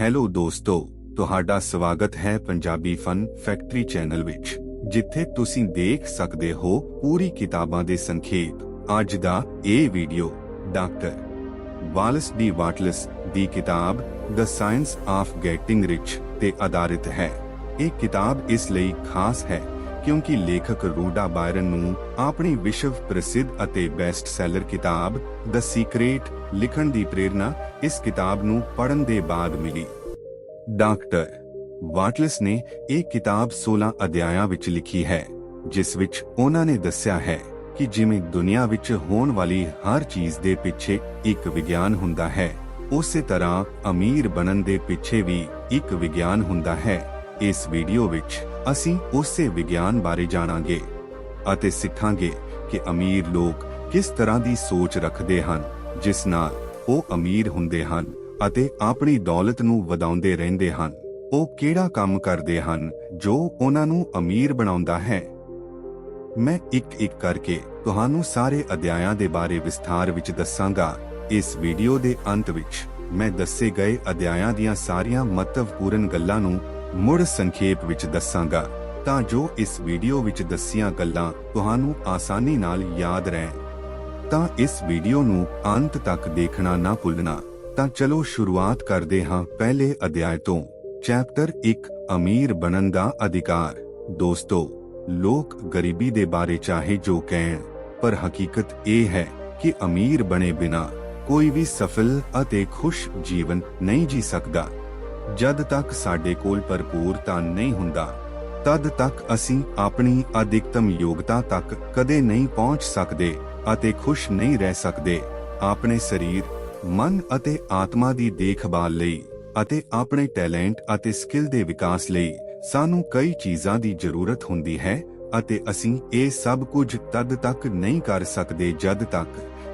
Hello ਦੋਸਤੋ, ਤੁਹਾਡਾ ਸਵਾਗਤ ਹੈ ਪੰਜਾਬੀ ਫਨ ਫੈਕਟਰੀ ਚੈਨਲ ਵਿੱਚ, ਜਿੱਥੇ ਤੁਸੀਂ ਦੇਖ ਸਕਦੇ ਹੋ ਪੂਰੀ ਕਿਤਾਬਾਂ ਦੇ ਸੰਖੇਪ। ਅੱਜ ਦਾ ਇਹ video, doctor Wallace D Wattles ਦੀ ਕਿਤਾਬ the science of getting rich ਤੇ ਆਧਾਰਿਤ ਹੈ। ਇਹ ਕਿਤਾਬ ਇਸ ਲਈ ਖਾਸ ਹੈ ਕਿਉਂਕਿ ਲੇਖਕ ਰੋਡਾ ਬਾਇਰਨ ਨੂੰ ਆਪਣੀ ਵਿਸ਼ਵ ਪ੍ਰਸਿੱਧ ਅਤੇ ਬੈਸਟ ਸੈਲਰ ਕਿਤਾਬ ਦ ਸੀਕ੍ਰੇਟ ਲਿਖਣ ਦੀ ਪ੍ਰੇਰਣਾ ਇਸ ਕਿਤਾਬ ਨੂੰ ਪੜ੍ਹਨ ਦੇ ਬਾਅਦ ਮਿਲੀ। ਡਾਕਟਰ ਵਾਟਲਸ ਨੇ ਇਹ ਕਿਤਾਬ 16 ਅਧਿਆਇਆਂ ਵਿੱਚ ਲਿਖੀ ਹੈ, ਜਿਸ ਵਿੱਚ ਉਹਨਾਂ ਨੇ ਦੱਸਿਆ ਹੈ ਕਿ ਜਿਵੇਂ ਦੁਨੀਆ ਵਿੱਚ ਹੋਣ ਵਾਲੀ ਹਰ ਚੀਜ਼ ਦੇ ਪਿੱਛੇ ਇੱਕ ਵਿਗਿਆਨ ਹੁੰਦਾ ਹੈ, ਉਸੇ ਤਰ੍ਹਾਂ ਅਮੀਰ ਬਣਨ ਦੇ ਪਿੱਛੇ ਵੀ ਇੱਕ ਵਿਗਿਆਨ ਹੁੰਦਾ ਹੈ। ਇਸ ਵੀਡੀਓ ਵਿੱਚ ਅਸੀਂ ਉਸੇ ਵਿਗਿਆਨ ਬਾਰੇ ਜਾਣਾਂਗੇ ਅਤੇ ਸਿੱਖਾਂਗੇ ਕਿ ਅਮੀਰ ਲੋਕ ਕਿਸ ਤਰ੍ਹਾਂ ਦੀ ਸੋਚ ਰੱਖਦੇ ਹਨ ਜਿਸ ਨਾਲ ਉਹ ਅਮੀਰ ਹੁੰਦੇ ਹਨ ਅਤੇ ਆਪਣੀ ਦੌਲਤ ਨੂੰ ਵਧਾਉਂਦੇ ਰਹਿੰਦੇ ਹਨ। ਉਹ ਕਿਹੜਾ ਕੰਮ ਕਰਦੇ ਹਨ ਜੋ ਉਹਨਾਂ ਨੂੰ ਅਮੀਰ ਬਣਾਉਂਦਾ ਹੈ? ਮੈਂ ਇੱਕ ਇੱਕ ਕਰਕੇ ਤੁਹਾਨੂੰ ਸਾਰੇ ਅਧਿਆਇਆਂ ਦੇ ਬਾਰੇ ਵਿਸਥਾਰ ਵਿੱਚ ਦੱਸਾਂਗਾ। ਇਸ ਵੀਡੀਓ ਦੇ ਅੰਤ ਵਿੱਚ ਮੈਂ ਦੱਸੇ ਗਏ ਅਧਿਆਇਆਂ ਦੀਆਂ ਸਾਰੀਆਂ ਮਹੱਤਵਪੂਰਨ ਗੱਲਾਂ ਨੂੰ ਮੁੜ ਸੰਖੇਪ ਵਿੱਚ ਦੱਸਾਂਗਾ ਤਾਂ ਜੋ ਇਸ ਵੀਡੀਓ ਵਿੱਚ ਦੱਸੀਆਂ ਗੱਲਾਂ ਤੁਹਾਨੂੰ ਆਸਾਨੀ ਨਾਲ ਯਾਦ ਰਹਿਣ। ਤਾਂ ਇਸ ਵੀਡੀਓ ਨੂੰ ਅੰਤ ਤੱਕ ਦੇਖਣਾ ਨਾ ਭੁੱਲਣਾ। ਤਾਂ ਚਲੋ ਸ਼ੁਰੂਆਤ ਕਰਦੇ ਹਾਂ ਪਹਿਲੇ ਅਧਿਆਇ ਤੋਂ। ਚੈਪਟਰ 1 ਅਮੀਰ ਬਣਨ ਦਾ ਅਧਿਕਾਰ। ਦੋਸਤੋ, ਲੋਕ ਗਰੀਬੀ ਦੇ ਬਾਰੇ ਚਾਹੇ ਜੋ ਕਹਿਣ, ਪਰ ਹਕੀਕਤ ਇਹ ਹੈ ਕਿ ਅਮੀਰ ਬਣੇ ਬਿਨਾ ਕੋਈ ਵੀ ਸਫਲ ਅਤੇ ਖੁਸ਼ ਜੀਵਨ ਨਹੀਂ ਜੀ ਸਕਦਾ। ਜਦ ਤੱਕ ਸਾਡੇ ਕੋਲ ਭਰਪੂਰ ਧਨ ਨਹੀਂ ਹੁੰਦਾ, ਤਦ ਤੱਕ ਅਸੀਂ ਆਪਣੀ ਅਧਿਕਤਮ ਯੋਗਤਾ ਤੱਕ ਕਦੇ ਨਹੀਂ ਪਹੁੰਚ ਸਕਦੇ। ਅਤੇ ਖੁਸ਼ ਨਹੀਂ ਰਹਿ ਸਕਦੇ। ਆਪਣੇ ਸਰੀਰ, ਮਨ ਅਤੇ ਆਤਮਾ ਦੀ ਦੇਖਭਾਲ ਲਈ ਅਤੇ ਆਪਣੇ ਟੈਲੈਂਟ ਅਤੇ ਸਕਿੱਲ ਦੇ ਵਿਕਾਸ ਲਈ ਸਾਨੂੰ ਕਈ ਚੀਜ਼ਾਂ ਦੀ ਜ਼ਰੂਰਤ ਹੁੰਦੀ ਹੈ ਅਤੇ ਅਸੀਂ ਇਹ ਸਭ ਕੁਝ ਤਦ ਤੱਕ ਨਹੀਂ ਕਰ ਸਕਦੇ ਜਦ ਤੱਕ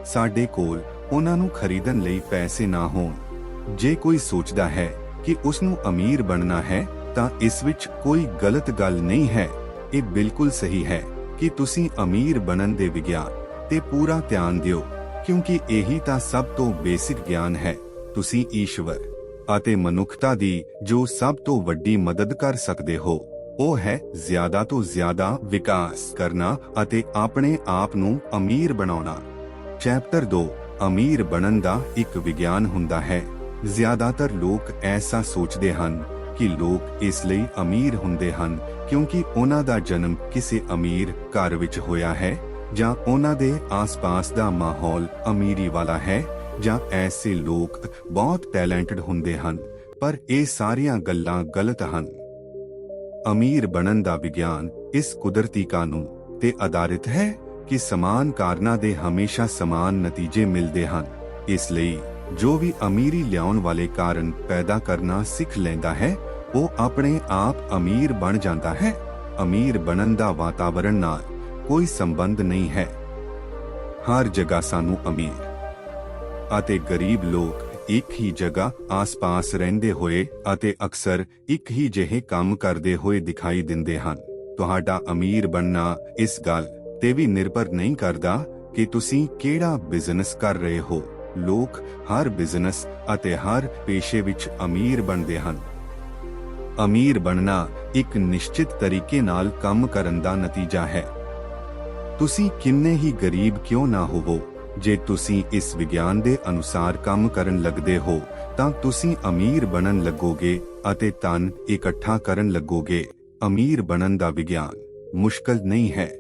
ਸਾਡੇ ਕੋਲ ਉਹਨਾਂ ਨੂੰ ਖਰੀਦਣ ਲਈ ਪੈਸੇ ਨਾ ਹੋਣ। ਜੇ ਕੋਈ ਸੋਚਦਾ ਹੈ ਕਿ ਉਸ ਨੂੰ ਅਮੀਰ ਬਣਨਾ ਹੈ, ਤਾਂ ਇਸ ਵਿੱਚ ਕੋਈ ਗਲਤ ਗੱਲ ਨਹੀਂ ਹੈ। ਇਹ ਬਿਲਕੁਲ ਸਹੀ ਹੈ ਕਿ ਤੁਸੀਂ ਅਮੀਰ ਬਣਨ ਦੇ ਵਿਗਿਆਨ ਤੇ ਪੂਰਾ ਧਿਆਨ ਦਿਓ, ਕਿਉਂਕਿ ਇਹੀ ਤਾਂ ਸਭ ਤੋਂ ਬੇਸਿਕ ਗਿਆਨ ਹੈ, ਤੁਸੀਂ ਈਸ਼ਵਰ ਅਤੇ ਮਨੁੱਖਤਾ ਦੀ ਜੋ ਸਭ ਤੋਂ ਵੱਡੀ ਮਦਦ ਕਰ ਸਕਦੇ ਹੋ, ਉਹ ਹੈ ਜ਼ਿਆਦਾ ਤੋਂ ਜ਼ਿਆਦਾ ਵਿਕਾਸ ਕਰਨਾ ਅਤੇ ਆਪਣੇ ਆਪ ਨੂੰ ਅਮੀਰ ਬਣਾਉਣਾ। ਚੈਪਟਰ 2 ਅਮੀਰ ਬਣਨ ਦਾ ਇੱਕ ਵਿਗਿਆਨ ਹੁੰਦਾ ਹੈ। ਜ਼ਿਆਦਾਤਰ ਲੋਕ ਐਸਾ ਸੋਚਦੇ ਹਨ ਕਿ ਲੋਕ ਇਸ ਲਈ ਅਮੀਰ ਹੁੰਦੇ ਹਨ ਕਿਉਂਕਿ ਉਹਨਾਂ ਦਾ ਜਨਮ ਕਿਸੇ ਅਮੀਰ ਘਰ ਵਿੱਚ ਹੋਇਆ ਹੈ। ਜਾਂ ਉਹਨਾਂ ਦੇ ਆਸ-ਪਾਸ ਦਾ ਮਾਹੌਲ ਅਮੀਰੀ ਵਾਲਾ ਹੈ, ਜਾਂ ਐਸੇ ਲੋਕ ਬਹੁਤ ਟੈਲੈਂਟਡ ਹੁੰਦੇ ਹਨ, ਪਰ ਇਹ ਸਾਰੀਆਂ ਗੱਲਾਂ ਗਲਤ ਹਨ। ਅਮੀਰ ਬਣਨ ਦਾ ਵਿਗਿਆਨ ਇਸ ਕੁਦਰਤੀ ਕਾਨੂੰਨ ਤੇ ਆਧਾਰਿਤ ਹੈ ਕਿ ਸਮਾਨ ਕਾਰਨਾਂ ਦੇ ਹਮੇਸ਼ਾ ਸਮਾਨ ਨਤੀਜੇ ਮਿਲਦੇ ਹਨ। ਇਸ ਲਈ ਜੋ ਵੀ ਅਮੀਰੀ ਲਿਆਉਣ ਵਾਲੇ ਕਾਰਨ ਪੈਦਾ ਕਰਨਾ ਸਿੱਖ ਲੈਂਦਾ ਹੈ, ਉਹ ਆਪਣੇ ਆਪ ਅਮੀਰ ਬਣ ਜਾਂਦਾ ਹੈ। ਅਮੀਰ ਬਣਨ ਦਾ ਵਾਤਾਵਰਣ ਨਾਲ ਕੋਈ ਸੰਬੰਧ ਨਹੀਂ ਹੈ। ਹਰ ਜਗ੍ਹਾ ਸਾਨੂੰ ਅਮੀਰ ਅਤੇ ਗਰੀਬ ਲੋਕ ਇੱਕ ਹੀ ਜਗ੍ਹਾ ਆਸ-ਪਾਸ ਰਹਿੰਦੇ ਹੋਏ ਅਤੇ ਅਕਸਰ ਇੱਕ ਹੀ ਜਿਹੇ ਕੰਮ ਕਰਦੇ ਹੋਏ ਦਿਖਾਈ ਦਿੰਦੇ ਹਨ। ਤੁਹਾਡਾ ਅਮੀਰ ਬਣਨਾ ਇਸ ਗੱਲ ਤੇ ਵੀ ਨਿਰਭਰ ਨਹੀਂ ਕਰਦਾ ਕਿ ਤੁਸੀਂ ਕਿਹੜਾ ਬਿਜ਼ਨਸ ਕਰ ਰਹੇ ਹੋ। ਲੋਕ ਹਰ ਬਿਜ਼ਨਸ ਅਤੇ ਹਰ ਪੇਸ਼ੇ ਵਿੱਚ ਅਮੀਰ ਬਣਦੇ ਹਨ। ਅਮੀਰ ਬਣਨਾ ਇੱਕ ਨਿਸ਼ਚਿਤ ਤਰੀਕੇ ਨਾਲ ਕੰਮ ਕਰਨ ਦਾ ਨਤੀਜਾ ਹੈ। ਤੁਸੀਂ ਕਿੰਨੇ ਹੀ ਗਰੀਬ ਕਿਉਂ ਨਾ ਹੋਵੋ? ਜੇ ਤੁਸੀਂ ਇਸ ਵਿਗਿਆਨ ਦੇ ਅਨੁਸਾਰ ਕੰਮ ਕਰਨ ਲੱਗਦੇ ਹੋ, ਤਾਂ ਤੁਸੀਂ ਅਮੀਰ ਬਣਨ ਲੱਗੋਗੇ ਅਤੇ ਧਨ ਇਕੱਠਾ ਕਰਨ ਲੱਗੋਗੇ। ਅਮੀਰ ਬਣਨ ਦਾ ਵਿਗਿਆਨ ਮੁਸ਼ਕਲ ਨਹੀਂ ਹੈ।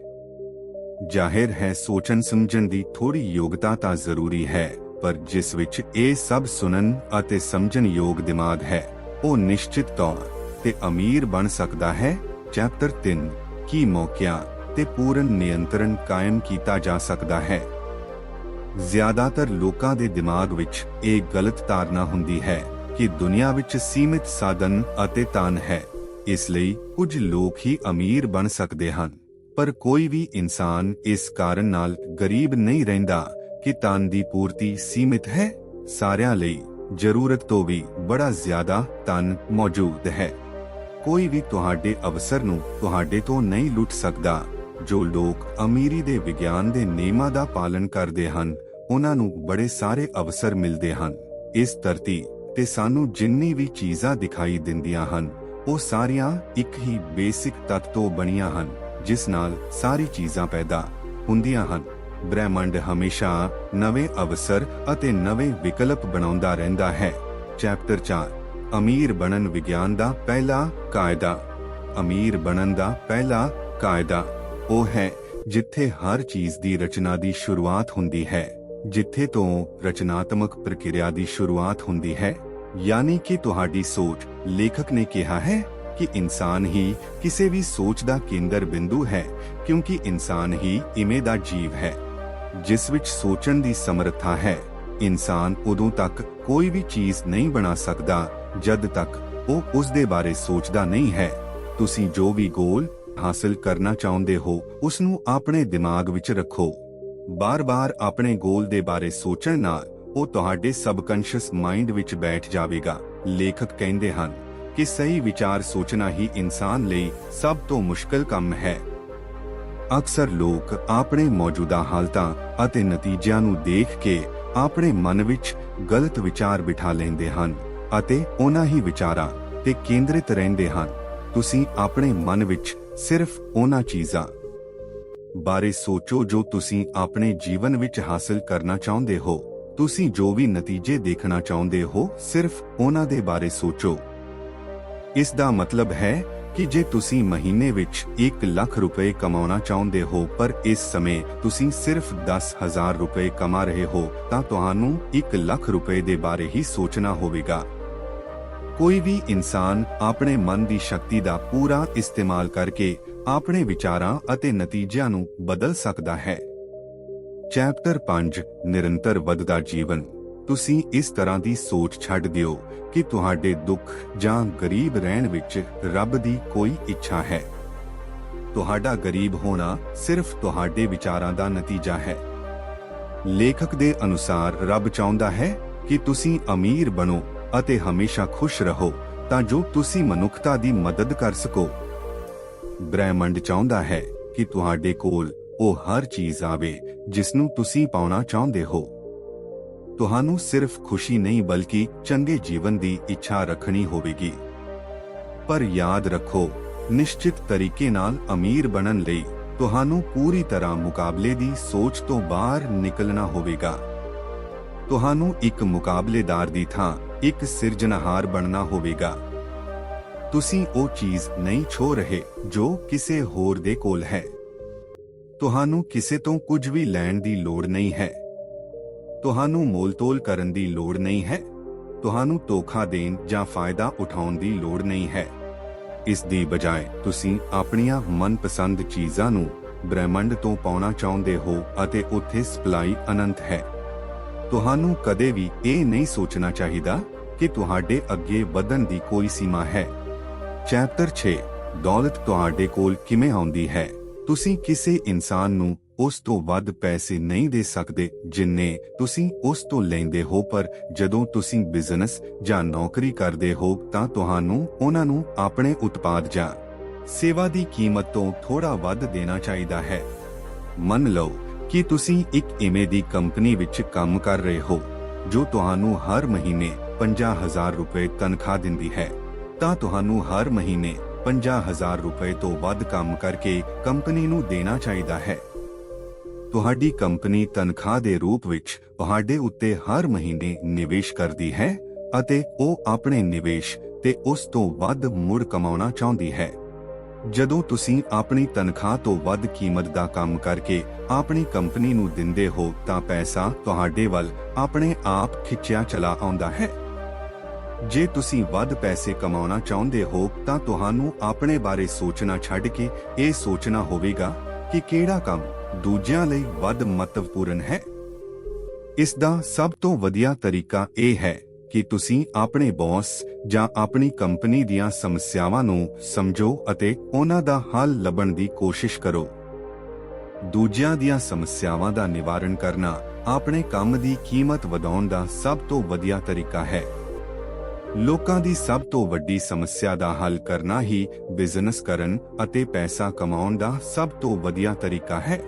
ਜ਼ਾਹਿਰ ਹੈ, ਸੋਚਣ ਸਮਝਣ ਦੀ ਥੋੜੀ ਯੋਗਤਾ ਤਾਂ ਜ਼ਰੂਰੀ ਹੈ, ਪਰ ਜਿਸ ਵਿੱਚ ਇਹ ਸਭ ਸੁਣਨ ਅਤੇ ਸਮਝਣ ਯੋਗ ਦਿਮਾਗ ਹੈ, ਉਹ ਨਿਸ਼ਚਿਤ ਤੌਰ ਤੇ ਅਮੀਰ ਬਣ ਸਕਦਾ ਹੈ। ਚੈਪਟਰ 3 ਕੀ ਮੌਕਿਆਂ? ਤੇ ਪੂਰਨ ਨਿਯੰਤਰਣ ਕਾਇਮ ਕੀਤਾ ਜਾ ਸਕਦਾ ਹੈ। ਜ਼ਿਆਦਾਤਰ ਲੋਕਾਂ ਦੇ ਦਿਮਾਗ ਵਿੱਚ ਇਹ ਗਲਤ ਧਾਰਨਾ ਹੁੰਦੀ ਹੈ ਕਿ ਦੁਨੀਆ ਵਿੱਚ ਸੀਮਿਤ ਸਾਧਨ ਅਤੇ ਧਨ ਹੈ। ਇਸ ਲਈ ਕੁਝ ਲੋਕ ਹੀ ਅਮੀਰ ਬਣ ਸਕਦੇ ਹਨ। ਪਰ ਕੋਈ ਵੀ ਇਨਸਾਨ ਇਸ ਕਾਰਨ ਨਾਲ ਗਰੀਬ ਨਹੀਂ ਰਹਿੰਦਾ ਕਿ ਧਨ ਦੀ ਪੂਰਤੀ ਸੀਮਿਤ ਹੈ। ਸਾਰਿਆਂ ਲਈ ਜ਼ਰੂਰਤ ਤੋਂ ਵੀ ਬੜਾ ਜ਼ਿਆਦਾ ਧਨ ਮੌਜੂਦ ਹੈ। ਕੋਈ ਵੀ ਤੁਹਾਡੇ ਅਵਸਰ ਨੂੰ ਤੁਹਾਡੇ ਤੋਂ ਨਹੀਂ ਲੁੱਟ ਸਕਦਾ। ਜੋ ਲੋਕ ਅਮੀਰੀ ਦੇ ਵਿਗਿਆਨ ਦੇ ਨਿਯਮਾਂ ਦਾ ਪਾਲਣ ਕਰਦੇ ਹਨ, ਉਹਨਾਂ ਨੂੰ ਬੜੇ ਸਾਰੇ ਅਵਸਰ ਮਿਲਦੇ ਹਨ। ਇਸ ਧਰਤੀ ਤੇ ਸਾਨੂੰ ਜਿੰਨੀ ਵੀ ਚੀਜ਼ਾਂ ਦਿਖਾਈ ਦਿੰਦੀਆਂ ਹਨ, ਉਹ ਸਾਰੀਆਂ ਇੱਕ ਹੀ ਬੇਸਿਕ ਤੱਤ ਤੋਂ ਬਣੀਆਂ ਹਨ, ਜਿਸ ਨਾਲ ਸਾਰੀ ਚੀਜ਼ਾਂ ਪੈਦਾ ਹੁੰਦੀਆਂ ਹਨ। ਬ੍ਰਹਿਮੰਡ ਹਮੇਸ਼ਾ ਨਵੇਂ ਅਵਸਰ ਅਤੇ ਨਵੇਂ ਵਿਕਲਪ ਬਣਾਉਂਦਾ ਰਹਿੰਦਾ ਹੈ। ਚੈਪਟਰ 4 ਅਮੀਰ ਬਣਨ ਵਿਗਿਆਨ ਦਾ ਪਹਿਲਾ ਕਾਇਦਾ। ਅਮੀਰ ਬਣਨ ਦਾ ਪਹਿਲਾ ਕਾਇਦਾ। ਉਹ ਹੈ ਜਿੱਥੇ ਹਰ ਚੀਜ਼ ਦੀ ਰਚਨਾ ਦੀ ਸ਼ੁਰੂਆਤ ਹੁੰਦੀ ਹੈ, ਜਿੱਥੇ ਤੋਂ ਰਚਨਾਤਮਕ ਪ੍ਰਕਿਰਿਆ ਦੀ ਸ਼ੁਰੂਆਤ ਹੁੰਦੀ ਹੈ। ਯਾਨੀ ਕਿ ਤੁਹਾਡੀ ਸੋਚ, ਲੇਖਕ ਨੇ ਕਿਹਾ ਹੈ ਕਿ ਇਨਸਾਨ ਹੀ ਕਿਸੇ ਵੀ ਸੋਚ ਦਾ ਕੇਂਦਰ ਬਿੰਦੂ ਹੈ, ਕਿਉਂਕਿ ਇਨਸਾਨ ਹੀ ਇਵੇਂ ਦਾ ਜੀਵ ਹੈ, ਜਿਸ ਵਿੱਚ ਸੋਚਣ ਦੀ ਸਮਰੱਥਾ ਹੈ। ਇਨਸਾਨ ਉਦੋਂ ਤੱਕ ਕੋਈ ਵੀ ਚੀਜ਼ ਨਹੀਂ ਬਣਾ ਸਕਦਾ, ਜਦ ਤੱਕ ਉਹ ਉਸ ਦੇ ਬਾਰੇ ਸੋਚਦਾ ਨਹੀਂ ਹੈ। ਤੁਸੀਂ ਜੋ ਵੀ ਗੋਲ ਹਾਸਲ ਕਰਨਾ ਚਾਹੁੰਦੇ ਹੋ ਉਸ ਨੂੰ ਆਪਣੇ ਦਿਮਾਗ ਵਿੱਚ ਰੱਖੋ। ਬਾਰ-ਬਾਰ ਆਪਣੇ ਗੋਲ ਦੇ ਬਾਰੇ ਸੋਚਣ ਨਾਲ ਉਹ ਤੁਹਾਡੇ ਸਬਕੰਸ਼ੀਅਸ ਮਾਈਂਡ ਵਿੱਚ ਬੈਠ ਜਾਵੇਗਾ। ਲੇਖਕ ਕਹਿੰਦੇ ਹਨ ਕਿ ਸਹੀ ਵਿਚਾਰ ਸੋਚਣਾ ਹੀ ਇਨਸਾਨ ਲਈ ਸਭ ਤੋਂ ਮੁਸ਼ਕਲ ਕੰਮ ਹੈ। ਅਕਸਰ ਲੋਕ ਆਪਣੇ ਮੌਜੂਦਾ ਹਾਲਤਾਂ ਅਤੇ ਨਤੀਜਿਆਂ ਨੂੰ ਦੇਖ ਕੇ ਆਪਣੇ ਮਨ ਵਿੱਚ ਗਲਤ ਵਿਚਾਰ ਬਿਠਾ ਲੈਂਦੇ ਹਨ ਅਤੇ ਉਹਨਾਂ ਹੀ ਵਿਚਾਰਾਂ ਤੇ ਕੇਂਦਰਿਤ ਰਹਿੰਦੇ ਹਨ। ਤੁਸੀਂ ਆਪਣੇ ਮਨ ਵਿੱਚ ਸਿਰਫ ਉਹਨਾਂ ਚੀਜ਼ਾਂ ਬਾਰੇ ਸੋਚੋ ਜੋ ਤੁਸੀਂ ਆਪਣੇ ਜੀਵਨ ਵਿੱਚ ਹਾਸਲ ਕਰਨਾ ਚਾਹੁੰਦੇ ਹੋ। ਤੁਸੀਂ ਜੋ ਵੀ ਨਤੀਜੇ ਦੇਖਣਾ ਚਾਹੁੰਦੇ ਹੋ, ਸਿਰਫ ਉਹਨਾਂ ਦੇ ਬਾਰੇ ਸੋਚੋ। ਇਸ ਦਾ ਮਤਲਬ ਹੈ ਕਿ ਜੇ ਤੁਸੀਂ ਮਹੀਨੇ ਵਿੱਚ 1 ਲੱਖ ਰੁਪਏ ਕਮਾਉਣਾ ਚਾਹੁੰਦੇ ਹੋ, ਪਰ ਇਸ ਸਮੇਂ ਤੁਸੀਂ ਸਿਰਫ 10000 ਰੁਪਏ ਕਮਾ ਰਹੇ ਹੋ, ਤਾਂ ਤੁਹਾਨੂੰ 1 ਲੱਖ ਰੁਪਏ ਦੇ ਬਾਰੇ ਹੀ ਸੋਚਣਾ ਹੋਵੇਗਾ। ਕੋਈ ਵੀ ਇਨਸਾਨ ਆਪਣੇ ਮਨ ਦੀ ਸ਼ਕਤੀ ਦਾ ਪੂਰਾ ਇਸਤੇਮਾਲ ਕਰਕੇ ਆਪਣੇ ਵਿਚਾਰਾਂ ਅਤੇ ਨਤੀਜਿਆਂ ਨੂੰ ਬਦਲ ਸਕਦਾ ਹੈ। ਚੈਪਟਰ 5 ਨਿਰੰਤਰ ਵਧਦਾ ਜੀਵਨ। ਤੁਸੀਂ ਇਸ ਤਰ੍ਹਾਂ ਦੀ ਸੋਚ ਛੱਡ ਦਿਓ ਕਿ ਤੁਹਾਡੇ ਦੁੱਖ ਜਾਂ ਗਰੀਬ ਰਹਿਣ ਵਿੱਚ ਰੱਬ ਦੀ ਕੋਈ ਇੱਛਾ ਹੈ। ਤੁਹਾਡਾ ਗਰੀਬ ਹੋਣਾ ਸਿਰਫ ਤੁਹਾਡੇ ਵਿਚਾਰਾਂ ਦਾ ਨਤੀਜਾ ਹੈ। ਲੇਖਕ ਦੇ ਅਨੁਸਾਰ ਰੱਬ ਚਾਹੁੰਦਾ ਹੈ ਕਿ ਤੁਸੀਂ ਅਮੀਰ ਬਣੋ ਅਤੇ ਹਮੇਸ਼ਾ ਖੁਸ਼ ਰਹੋ ਤਾਂ ਜੋ ਤੁਸੀਂ ਮਨੁੱਖਤਾ ਦੀ ਮਦਦ ਕਰ ਸਕੋ। ਬ੍ਰਹਿਮੰਡ ਚਾਹੁੰਦਾ ਹੈ ਕਿ ਤੁਹਾਡੇ ਕੋਲ ਉਹ ਹਰ ਚੀਜ਼ ਆਵੇ ਜਿਸ ਨੂੰ ਤੁਸੀਂ ਪਾਉਣਾ ਚਾਹੁੰਦੇ ਹੋ। ਤੁਹਾਨੂੰ ਸਿਰਫ ਖੁਸ਼ੀ ਨਹੀਂ ਬਲਕਿ ਚੰਗੇ ਜੀਵਨ ਦੀ ਇੱਛਾ ਰੱਖਣੀ ਹੋਵੇਗੀ। ਪਰ ਯਾਦ ਰੱਖੋ, ਨਿਸ਼ਚਿਤ ਤਰੀਕੇ ਨਾਲ ਅਮੀਰ ਬਣਨ ਲਈ ਤੁਹਾਨੂੰ ਪੂਰੀ ਤਰ੍ਹਾਂ ਮੁਕਾਬਲੇ ਦੀ ਸੋਚ ਤੋਂ ਬਾਹਰ ਨਿਕਲਣਾ ਹੋਵੇਗਾ। ਤੁਹਾਨੂੰ ਇੱਕ ਮੁਕਾਬਲੇਦਾਰ ਦੀ ਥਾਂ ਇੱਕ ਸਿਰਜਣਹਾਰ ਬਣਨਾ ਹੋਵੇਗਾ। ਤੁਸੀਂ ਉਹ ਚੀਜ਼ ਨਹੀਂ ਛੋ ਰਹੇ ਜੋ ਕਿਸੇ ਹੋਰ ਦੇ ਕੋਲ ਹੈ। ਤੁਹਾਨੂੰ ਕਿਸੇ ਤੋਂ ਕੁਝ ਵੀ ਲੈਣ ਦੀ ਲੋੜ ਨਹੀਂ ਹੈ। ਤੁਹਾਨੂੰ ਮੋਲਤੋਲ ਕਰਨ ਦੀ ਲੋੜ ਨਹੀਂ ਹੈ। ਤੁਹਾਨੂੰ ਧੋਖਾ ਦੇਣ ਜਾਂ ਫਾਇਦਾ ਉਠਾਉਣ ਦੀ ਲੋੜ ਨਹੀਂ ਹੈ। ਇਸ ਦੀ ਬਜਾਏ ਤੁਸੀਂ ਆਪਣੀਆਂ ਮਨਪਸੰਦ ਚੀਜ਼ਾਂ ਨੂੰ ਬ੍ਰਹਿਮੰਡ ਤੋਂ ਪਾਉਣਾ ਚਾਹੁੰਦੇ ਹੋ ਅਤੇ ਉੱਥੇ ਸਪਲਾਈ ਅਨੰਤ ਹੈ। ਤੁਹਾਨੂੰ ਕਦੇ ਵੀ ਇਹ ਨਹੀਂ ਸੋਚਣਾ ਚਾਹੀਦਾ ਕਿ ਤੁਹਾਡੇ ਅੱਗੇ ਵਧਣ ਦੀ ਕੋਈ ਸੀਮਾ ਹੈ। ਚੈਪਟਰ 6 ਦੌਲਤ ਤੁਹਾਡੇ ਕੋਲ ਕਿਵੇਂ ਆਉਂਦੀ ਹੈ? ਤੁਸੀਂ ਕਿਸੇ ਇਨਸਾਨ ਨੂੰ ਉਸ ਤੋਂ ਵੱਧ ਪੈਸੇ ਨਹੀਂ ਦੇ ਸਕਦੇ ਜਿੰਨੇ ਤੁਸੀਂ ਉਸ ਤੋਂ ਲੈਂਦੇ ਹੋ, ਪਰ ਜਦੋਂ ਤੁਸੀਂ ਬਿਜ਼ਨਸ ਜਾਂ ਨੌਕਰੀ ਕਰਦੇ ਹੋ, ਤਾਂ ਤੁਹਾਨੂੰ ਉਹਨਾਂ ਨੂੰ ਆਪਣੇ ਉਤਪਾਦ ਜਾਂ ਸੇਵਾ ਦੀ ਕੀਮਤ ਤੋਂ ਥੋੜਾ ਵੱਧ ਦੇਣਾ ਚਾਹੀਦਾ ਹੈ। ਮੰਨ ਲਓ ਕੀ ਤੁਸੀਂ ਇੱਕ ਇਵੇਂ ਦੀ ਕੰਪਨੀ ਵਿੱਚ ਕੰਮ ਕਰ ਰਹੇ ਹੋ, ਜੋ ਤੁਹਾਨੂੰ ਹਰ ਮਹੀਨੇ 50000 ਰੁਪਏ ਤਨਖਾਹ ਦਿੰਦੀ ਹੈ। ਤਾਂ ਤੁਹਾਨੂੰ ਹਰ ਮਹੀਨੇ 50000 ਰੁਪਏ ਤੋਂ ਵੱਧ ਕੰਮ ਕਰਕੇ ਕੰਪਨੀ ਨੂੰ ਦੇਣਾ ਚਾਹੀਦਾ ਹੈ। ਤੁਹਾਡੀ ਕੰਪਨੀ ਤਨਖਾਹ ਦੇ ਰੂਪ ਵਿੱਚ ਤੁਹਾਡੇ ਉੱਤੇ ਹਰ ਮਹੀਨੇ ਨਿਵੇਸ਼ ਕਰਦੀ ਹੈ ਅਤੇ ਉਹ ਆਪਣੇ ਨਿਵੇਸ਼ ਤੇ ਉਸ ਤੋਂ ਵੱਧ ਮੁੜ ਕਮਾਉਣਾ ਚਾਹੁੰਦੀ ਹੈ। ਜਦੋਂ ਤੁਸੀਂ ਆਪਣੀ ਤਨਖਾਹ ਤੋਂ ਵੱਧ ਕੀਮਤ ਦਾ ਕੰਮ ਕਰਕੇ ਆਪਣੀ ਕੰਪਨੀ ਨੂੰ ਦਿੰਦੇ ਹੋ ਤਾਂ ਪੈਸਾ ਤੁਹਾਡੇ ਵੱਲ ਆਪਣੇ ਆਪ ਖਿੱਚਿਆ ਚਲਾ ਆਉਂਦਾ ਹੈ। ਜੇ ਤੁਸੀਂ ਵੱਧ ਪੈਸੇ ਕਮਾਉਣਾ ਚਾਹੁੰਦੇ ਹੋ ਤਾਂ ਤੁਹਾਨੂੰ ਆਪਣੇ ਬਾਰੇ ਸੋਚਣਾ ਛੱਡ ਕੇ ਇਹ ਸੋਚਣਾ ਹੋਵੇਗਾ ਕਿ ਕਿਹੜਾ ਕੰਮ ਦੂਜਿਆਂ ਲਈ ਵੱਧ ਮਹੱਤਵਪੂਰਨ ਹੈ। ਇਸ ਦਾ ਸਭ ਤੋਂ ਵਧੀਆ ਤਰੀਕਾ ਇਹ ਹੈ ਕਿ ਤੁਸੀਂ ਆਪਣੇ ਬੌਸ ਜਾਂ ਆਪਣੀ ਕੰਪਨੀ ਦੀਆਂ ਸਮੱਸਿਆਵਾਂ ਨੂੰ ਸਮਝੋ ਅਤੇ ਉਹਨਾਂ ਦਾ ਹੱਲ ਲੱਭਣ ਦੀ ਕੋਸ਼ਿਸ਼ ਕਰੋ। ਦੂਜਿਆਂ ਦੀਆਂ ਸਮੱਸਿਆਵਾਂ ਦਾ ਨਿਵਾਰਨ ਕਰਨਾ ਆਪਣੇ ਕੰਮ ਦੀ ਕੀਮਤ ਵਧਾਉਣ ਦਾ ਸਭ ਤੋਂ ਵਧੀਆ ਤਰੀਕਾ ਹੈ। ਲੋਕਾਂ ਦੀ ਸਭ ਤੋਂ ਵੱਡੀ ਸਮੱਸਿਆ ਦਾ ਹੱਲ ਕਰਨਾ ਹੀ ਬਿਜ਼ਨਸ ਕਰਨ ਅਤੇ ਪੈਸਾ ਕਮਾਉਣ ਦਾ ਸਭ ਤੋਂ ਵਧੀਆ ਤਰੀਕਾ ਹੈ।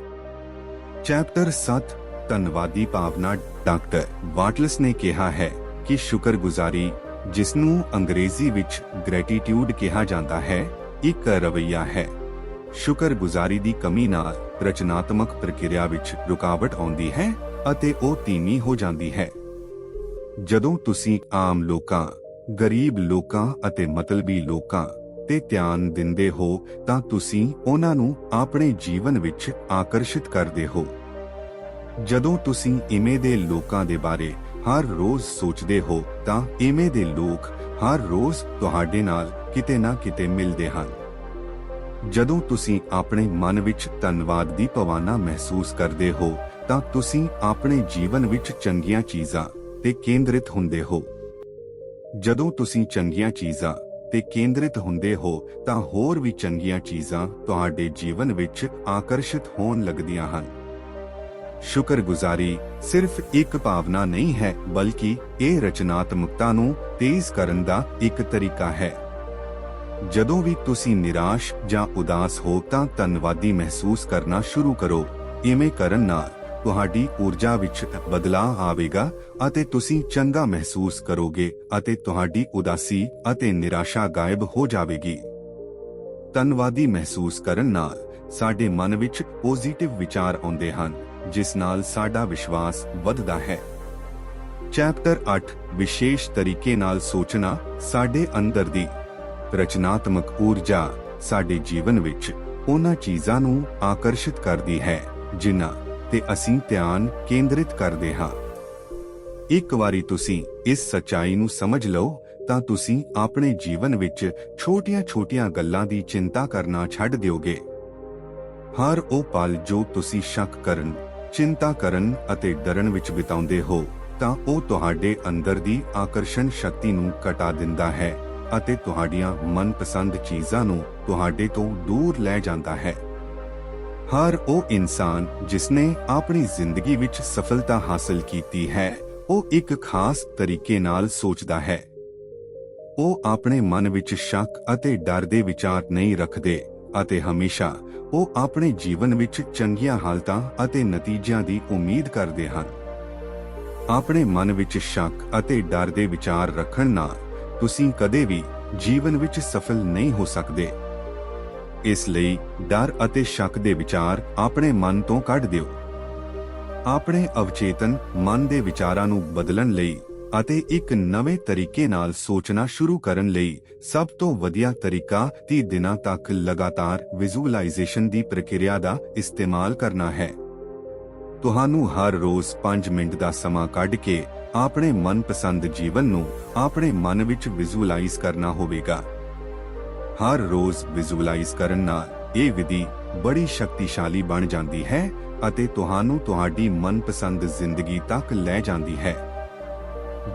ਚੈਪਟਰ 7 ਧੰਨਵਾਦੀ ਭਾਵਨਾ ਡਾਕਟਰ ਵਾਟਲਸ ਨੇ ਕਿਹਾ ਹੈ ਕਿ ਸ਼ੁਕਰਗੁਜ਼ਾਰੀ ਜਿਸ ਨੂੰ ਅੰਗਰੇਜ਼ੀ ਵਿੱਚ ਗ੍ਰੈਟੀਟਿਊਡ ਕਿਹਾ ਜਾਂਦਾ ਹੈ, ਇੱਕ ਰਵਈਆ ਹੈ। ਸ਼ੁਕਰਗੁਜ਼ਾਰੀ ਦੀ ਕਮੀ ਨਾਲ ਰਚਨਾਤਮਕ ਪ੍ਰਕਿਰਿਆ ਵਿੱਚ ਰੁਕਾਵਟ ਆਉਂਦੀ ਹੈ ਅਤੇ ਉਹ ਧੀਮੀ ਹੋ ਜਾਂਦੀ ਹੈ। ਜਦੋਂ ਤੁਸੀਂ ਆਮ ਲੋਕਾਂ, ਗਰੀਬ ਲੋਕਾਂ ਅਤੇ ਮਤਲਬੀ ਲੋਕਾਂ ਤੇ ਧਿਆਨ ਦਿੰਦੇ ਹੋ, ਤਾਂ ਤੁਸੀਂ ਉਹਨਾਂ ਨੂੰ ਆਪਣੇ ਜੀਵਨ ਵਿੱਚ ਆਕਰਸ਼ਿਤ ਕਰਦੇ ਹੋ। ਜਦੋਂ ਤੁਸੀਂ ਇਵੇਂ ਦੇ ਲੋਕਾਂ ਦੇ ਬਾਰੇ ਹਰ ਰੋਜ਼ ਸੋਚਦੇ ਹੋ ਤਾਂ ਇਵੇਂ ਦੇ ਲੋਕ ਹਰ ਰੋਜ਼ ਤੁਹਾਡੇ ਨਾਲ ਕਿਤੇ ਨਾ ਕਿਤੇ ਮਿਲਦੇ ਹਨ। ਜਦੋਂ ਤੁਸੀਂ ਆਪਣੇ ਮਨ ਵਿੱਚ ਧੰਨਵਾਦ ਦੀ ਭਾਵਨਾ ਮਹਿਸੂਸ ਕਰਦੇ ਹੋ, ਤਾਂ ਤੁਸੀਂ ਆਪਣੇ ਜੀਵਨ ਵਿੱਚ ਚੰਗੀਆਂ ਚੀਜ਼ਾਂ ਤੇ ਕੇਂਦਰਿਤ ਹੁੰਦੇ ਹੋ। ਜਦੋਂ ਤੁਸੀਂ ਚੰਗੀਆਂ ਚੀਜ਼ਾਂ ਤੇ ਕੇਂਦਰਿਤ ਹੁੰਦੇ ਹੋ, ਤਾਂ ਹੋਰ ਵੀ ਚੰਗੀਆਂ ਚੀਜ਼ਾਂ ਤੁਹਾਡੇ ਜੀਵਨ ਵਿੱਚ ਆਕਰਸ਼ਿਤ ਹੋਣ ਲੱਗਦੀਆਂ ਹਨ। ਸ਼ੁਕਰਗੁਜ਼ਾਰੀ ਸਿਰਫ ਇੱਕ ਭਾਵਨਾ ਨਹੀਂ ਹੈ, ਬਲਕਿ ਇਹ ਰਚਨਾਤਮਕਤਾ ਨੂੰ ਤੇਜ਼ ਕਰਨ ਦਾ ਇੱਕ ਤਰੀਕਾ ਹੈ। ਜਦੋਂ ਵੀ ਤੁਸੀਂ ਨਿਰਾਸ਼ ਜਾਂ ਉਦਾਸ ਹੋ ਤਾਂ ਧੰਨਵਾਦੀ ਮਹਿਸੂਸ ਕਰਨਾ ਸ਼ੁਰੂ ਕਰੋ। ਇਵੇਂ ਕਰਨ ਨਾਲ ਤੁਹਾਡੀ ਊਰਜਾ ਵਿੱਚ ਬਦਲਾਅ ਆਵੇਗਾ ਅਤੇ ਤੁਸੀਂ ਚੰਗਾ ਮਹਿਸੂਸ ਕਰੋਗੇ ਅਤੇ ਤੁਹਾਡੀ ਉਦਾਸੀ ਅਤੇ ਨਿਰਾਸ਼ਾ ਗਾਇਬ ਹੋ ਜਾਵੇਗੀ। ਧੰਨਵਾਦੀ ਮਹਿਸੂਸ ਕਰਨ ਨਾਲ ਸਾਡੇ ਮਨ ਵਿੱਚ ਪੋਜ਼ਿਟਿਵ ਵਿਚਾਰ ਆਉਂਦੇ ਹਨ। ਜਿਸ ਨਾਲ ਸਾਡਾ ਵਿਸ਼ਵਾਸ ਵੱਧਦਾ ਹੈ। ਚੈਪਟਰ 8 ਵਿਸ਼ੇਸ਼ ਤਰੀਕੇ ਨਾਲ ਸੋਚਣਾ ਸਾਡੇ ਅੰਦਰ ਦੀ ਰਚਨਾਤਮਕ ਊਰਜਾ ਸਾਡੇ ਜੀਵਨ ਵਿੱਚ ਉਹਨਾਂ ਚੀਜ਼ਾਂ ਨੂੰ ਆਕਰਸ਼ਿਤ ਕਰਦੀ ਹੈ, ਜਿਨ੍ਹਾਂ ਤੇ ਅਸੀਂ ਧਿਆਨ ਕੇਂਦਰਿਤ ਕਰਦੇ ਹਾਂ। ਇੱਕ ਵਾਰੀ ਤੁਸੀਂ ਇਸ ਸੱਚਾਈ ਨੂੰ ਸਮਝ ਲਓ, ਤਾਂ ਤੁਸੀਂ ਆਪਣੇ ਜੀਵਨ ਵਿੱਚ ਛੋਟੀਆਂ-ਛੋਟੀਆਂ ਗੱਲਾਂ ਦੀ ਚਿੰਤਾ ਕਰਨਾ ਛੱਡ ਦਿਓਗੇ। ਹਰ ਉਹ ਪਲ ਜੋ ਤੁਸੀਂ ਸ਼ੱਕ ਕਰਨ ਚਿੰਤਾ ਕਰਨ ਅਤੇ ਡਰਨ ਵਿੱਚ ਬਿਤਾਉਂਦੇ ਹੋ, ਤਾਂ ਉਹ ਤੁਹਾਡੇ ਅੰਦਰ ਦੀ ਆਕਰਸ਼ਣ ਸ਼ਕਤੀ ਨੂੰ ਘਟਾ ਦਿੰਦਾ ਹੈ ਅਤੇ ਤੁਹਾਡੀਆਂ ਮਨਪਸੰਦ ਚੀਜ਼ਾਂ ਨੂੰ ਤੁਹਾਡੇ ਤੋਂ ਦੂਰ ਲੈ ਜਾਂਦਾ ਹੈ। ਹਰ ਉਹ ਇਨਸਾਨ ਜਿਸਨੇ ਆਪਣੀ ਜ਼ਿੰਦਗੀ ਵਿੱਚ ਸਫਲਤਾ ਹਾਸਲ ਕੀਤੀ ਹੈ, ਉਹ ਇੱਕ ਖਾਸ ਤਰੀਕੇ ਨਾਲ ਸੋਚਦਾ ਹੈ। ਉਹ ਆਪਣੇ ਮਨ ਵਿੱਚ ਸ਼ੱਕ ਅਤੇ ਡਰ ਦੇ ਵਿਚਾਰ ਨਹੀਂ ਰੱਖਦੇ ਅਤੇ ਹਮੇਸ਼ਾ ਉਹ ਆਪਣੇ ਜੀਵਨ ਵਿੱਚ ਚੰਗੀਆਂ ਹਾਲਤਾਂ ਅਤੇ ਨਤੀਜਿਆਂ ਦੀ ਉਮੀਦ ਕਰਦੇ ਹਨ। ਆਪਣੇ ਮਨ ਵਿੱਚ ਸ਼ੱਕ ਅਤੇ ਡਰ ਦੇ ਵਿਚਾਰ ਰੱਖਣ ਨਾਲ ਤੁਸੀਂ ਕਦੇ ਵੀ ਜੀਵਨ ਵਿੱਚ ਸਫਲ ਨਹੀਂ ਹੋ ਸਕਦੇ। ਇਸ ਲਈ ਡਰ ਅਤੇ ਸ਼ੱਕ ਦੇ ਵਿਚਾਰ ਆਪਣੇ ਮਨ ਤੋਂ ਕੱਢ ਦਿਓ। ਆਪਣੇ ਅਵਚੇਤਨ ਮਨ ਦੇ ਵਿਚਾਰਾਂ ਨੂੰ ਬਦਲਣ ਲਈ ਅਤੇ ਇੱਕ ਨਵੇਂ ਤਰੀਕੇ ਨਾਲ ਸੋਚਣਾ ਸ਼ੁਰੂ ਕਰਨ ਲਈ ਸਭ ਤੋਂ ਵਧੀਆ ਤਰੀਕਾ 30 ਦਿਨਾਂ ਤੱਕ ਲਗਾਤਾਰ ਵਿਜ਼ੂਅਲਾਈਜ਼ੇਸ਼ਨ ਦੀ ਪ੍ਰਕਿਰਿਆ ਦਾ ਇਸਤੇਮਾਲ ਕਰਨਾ ਹੈ। ਤੁਹਾਨੂੰ ਹਰ ਰੋਜ਼ 5 ਮਿੰਟ ਦਾ ਸਮਾਂ ਕੱਢ ਕੇ ਆਪਣੇ ਮਨਪਸੰਦ ਜੀਵਨ ਨੂੰ ਆਪਣੇ ਮਨ ਵਿੱਚ ਵਿਜ਼ੂਅਲਾਈਜ਼ ਕਰਨਾ ਹੋਵੇਗਾ। ਹਰ ਰੋਜ਼ ਵਿਜ਼ੂਅਲਾਈਜ਼ ਕਰਨ ਨਾਲ ਇਹ ਵਿਧੀ ਬੜੀ ਸ਼ਕਤੀਸ਼ਾਲੀ ਬਣ ਜਾਂਦੀ ਹੈ ਅਤੇ ਤੁਹਾਨੂੰ ਤੁਹਾਡੀ ਮਨਪਸੰਦ ਜ਼ਿੰਦਗੀ ਤੱਕ ਲੈ ਜਾਂਦੀ ਹੈ।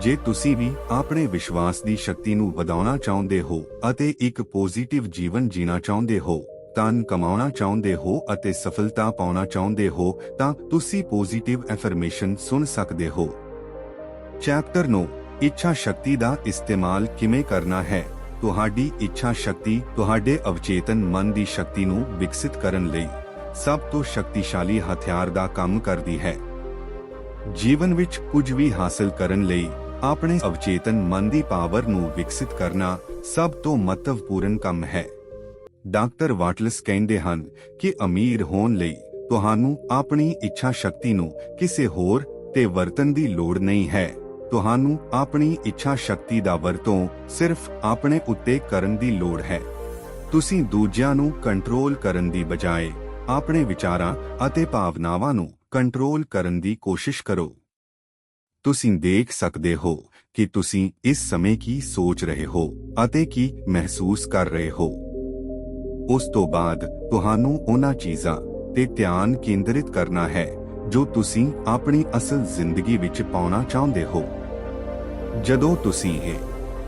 ਜੇ ਤੁਸੀਂ ਵੀ ਆਪਣੇ ਵਿਸ਼ਵਾਸ ਦੀ ਸ਼ਕਤੀ ਨੂੰ ਵਧਾਉਣਾ ਚਾਹੁੰਦੇ ਹੋ ਅਤੇ ਇੱਕ ਪੋਜ਼ਿਟਿਵ ਜੀਵਨ ਜੀਣਾ ਚਾਹੁੰਦੇ ਹੋ, ਧਨ ਕਮਾਉਣਾ ਚਾਹੁੰਦੇ ਹੋ ਅਤੇ ਸਫਲਤਾ ਪਾਉਣਾ ਚਾਹੁੰਦੇ ਹੋ, ਤਾਂ ਤੁਸੀਂ ਪੋਜ਼ਿਟਿਵ ਐਫਰਮੇਸ਼ਨ ਸੁਣ ਸਕਦੇ ਹੋ। ਚੈਪਟਰ 9 ਇੱਛਾ ਸ਼ਕਤੀ ਦਾ ਇਸਤੇਮਾਲ ਕਿਵੇਂ ਕਰਨਾ ਹੈ? ਤੁਹਾਡੀ ਇੱਛਾ ਸ਼ਕਤੀ ਤੁਹਾਡੇ ਅਵਚੇਤਨ ਮਨ ਦੀ ਸ਼ਕਤੀ ਨੂੰ ਵਿਕਸਿਤ ਕਰਨ ਲਈ ਸਭ ਤੋਂ ਸ਼ਕਤੀਸ਼ਾਲੀ ਹਥਿਆਰ ਦਾ ਕੰਮ ਕਰਦੀ ਹੈ। ਜੀਵਨ ਵਿੱਚ ਕੁਝ ਵੀ ਹਾਸਲ ਕਰਨ ਲਈ ਆਪਣੇ ਅਵਚੇਤਨ ਮਨ ਦੀ ਪਾਵਰ ਨੂੰ ਵਿਕਸਿਤ ਕਰਨਾ ਸਭ ਤੋਂ ਮਹੱਤਵਪੂਰਨ ਕੰਮ ਹੈ। ਡਾਕਟਰ ਵਾਟਲਸ ਕਹਿੰਦੇ ਹਨ ਕਿ ਅਮੀਰ ਹੋਣ ਲਈ ਤੁਹਾਨੂੰ ਆਪਣੀ ਇੱਛਾ ਸ਼ਕਤੀ ਨੂੰ ਕਿਸੇ ਹੋਰ ਤੇ ਵਰਤਨ ਦੀ ਲੋੜ ਨਹੀਂ ਹੈ। ਤੁਹਾਨੂੰ ਆਪਣੀ ਇੱਛਾ ਸ਼ਕਤੀ ਦਾ ਵਰਤੋਂ ਸਿਰਫ ਆਪਣੇ ਉੱਤੇ ਕਰਨ ਦੀ ਲੋੜ ਹੈ। ਤੁਸੀਂ ਦੂਜਿਆਂ ਨੂੰ ਕੰਟਰੋਲ ਕਰਨ ਦੀ ਬਜਾਏ ਆਪਣੇ ਵਿਚਾਰਾਂ ਅਤੇ ਭਾਵਨਾਵਾਂ ਨੂੰ ਕੰਟਰੋਲ ਕਰਨ ਦੀ ਕੋਸ਼ਿਸ਼ ਕਰੋ। ਤੁਸੀਂ ਦੇਖ ਸਕਦੇ ਹੋ ਕਿ ਤੁਸੀਂ ਇਸ ਸਮੇਂ ਕੀ ਸੋਚ ਰਹੇ ਹੋ ਅਤੇ ਕੀ ਮਹਿਸੂਸ ਕਰ ਰਹੇ ਹੋ। ਉਸ ਤੋਂ ਬਾਅਦ ਤੁਹਾਨੂੰ ਉਹਨਾਂ ਚੀਜ਼ਾਂ ਤੇ ਧਿਆਨ ਕੇਂਦਰਿਤ ਕਰਨਾ ਹੈ ਜੋ ਤੁਸੀਂ ਆਪਣੀ ਅਸਲ ਜ਼ਿੰਦਗੀ ਵਿੱਚ ਪਾਉਣਾ ਚਾਹੁੰਦੇ ਹੋ। ਜਦੋਂ ਤੁਸੀਂ ਇਹ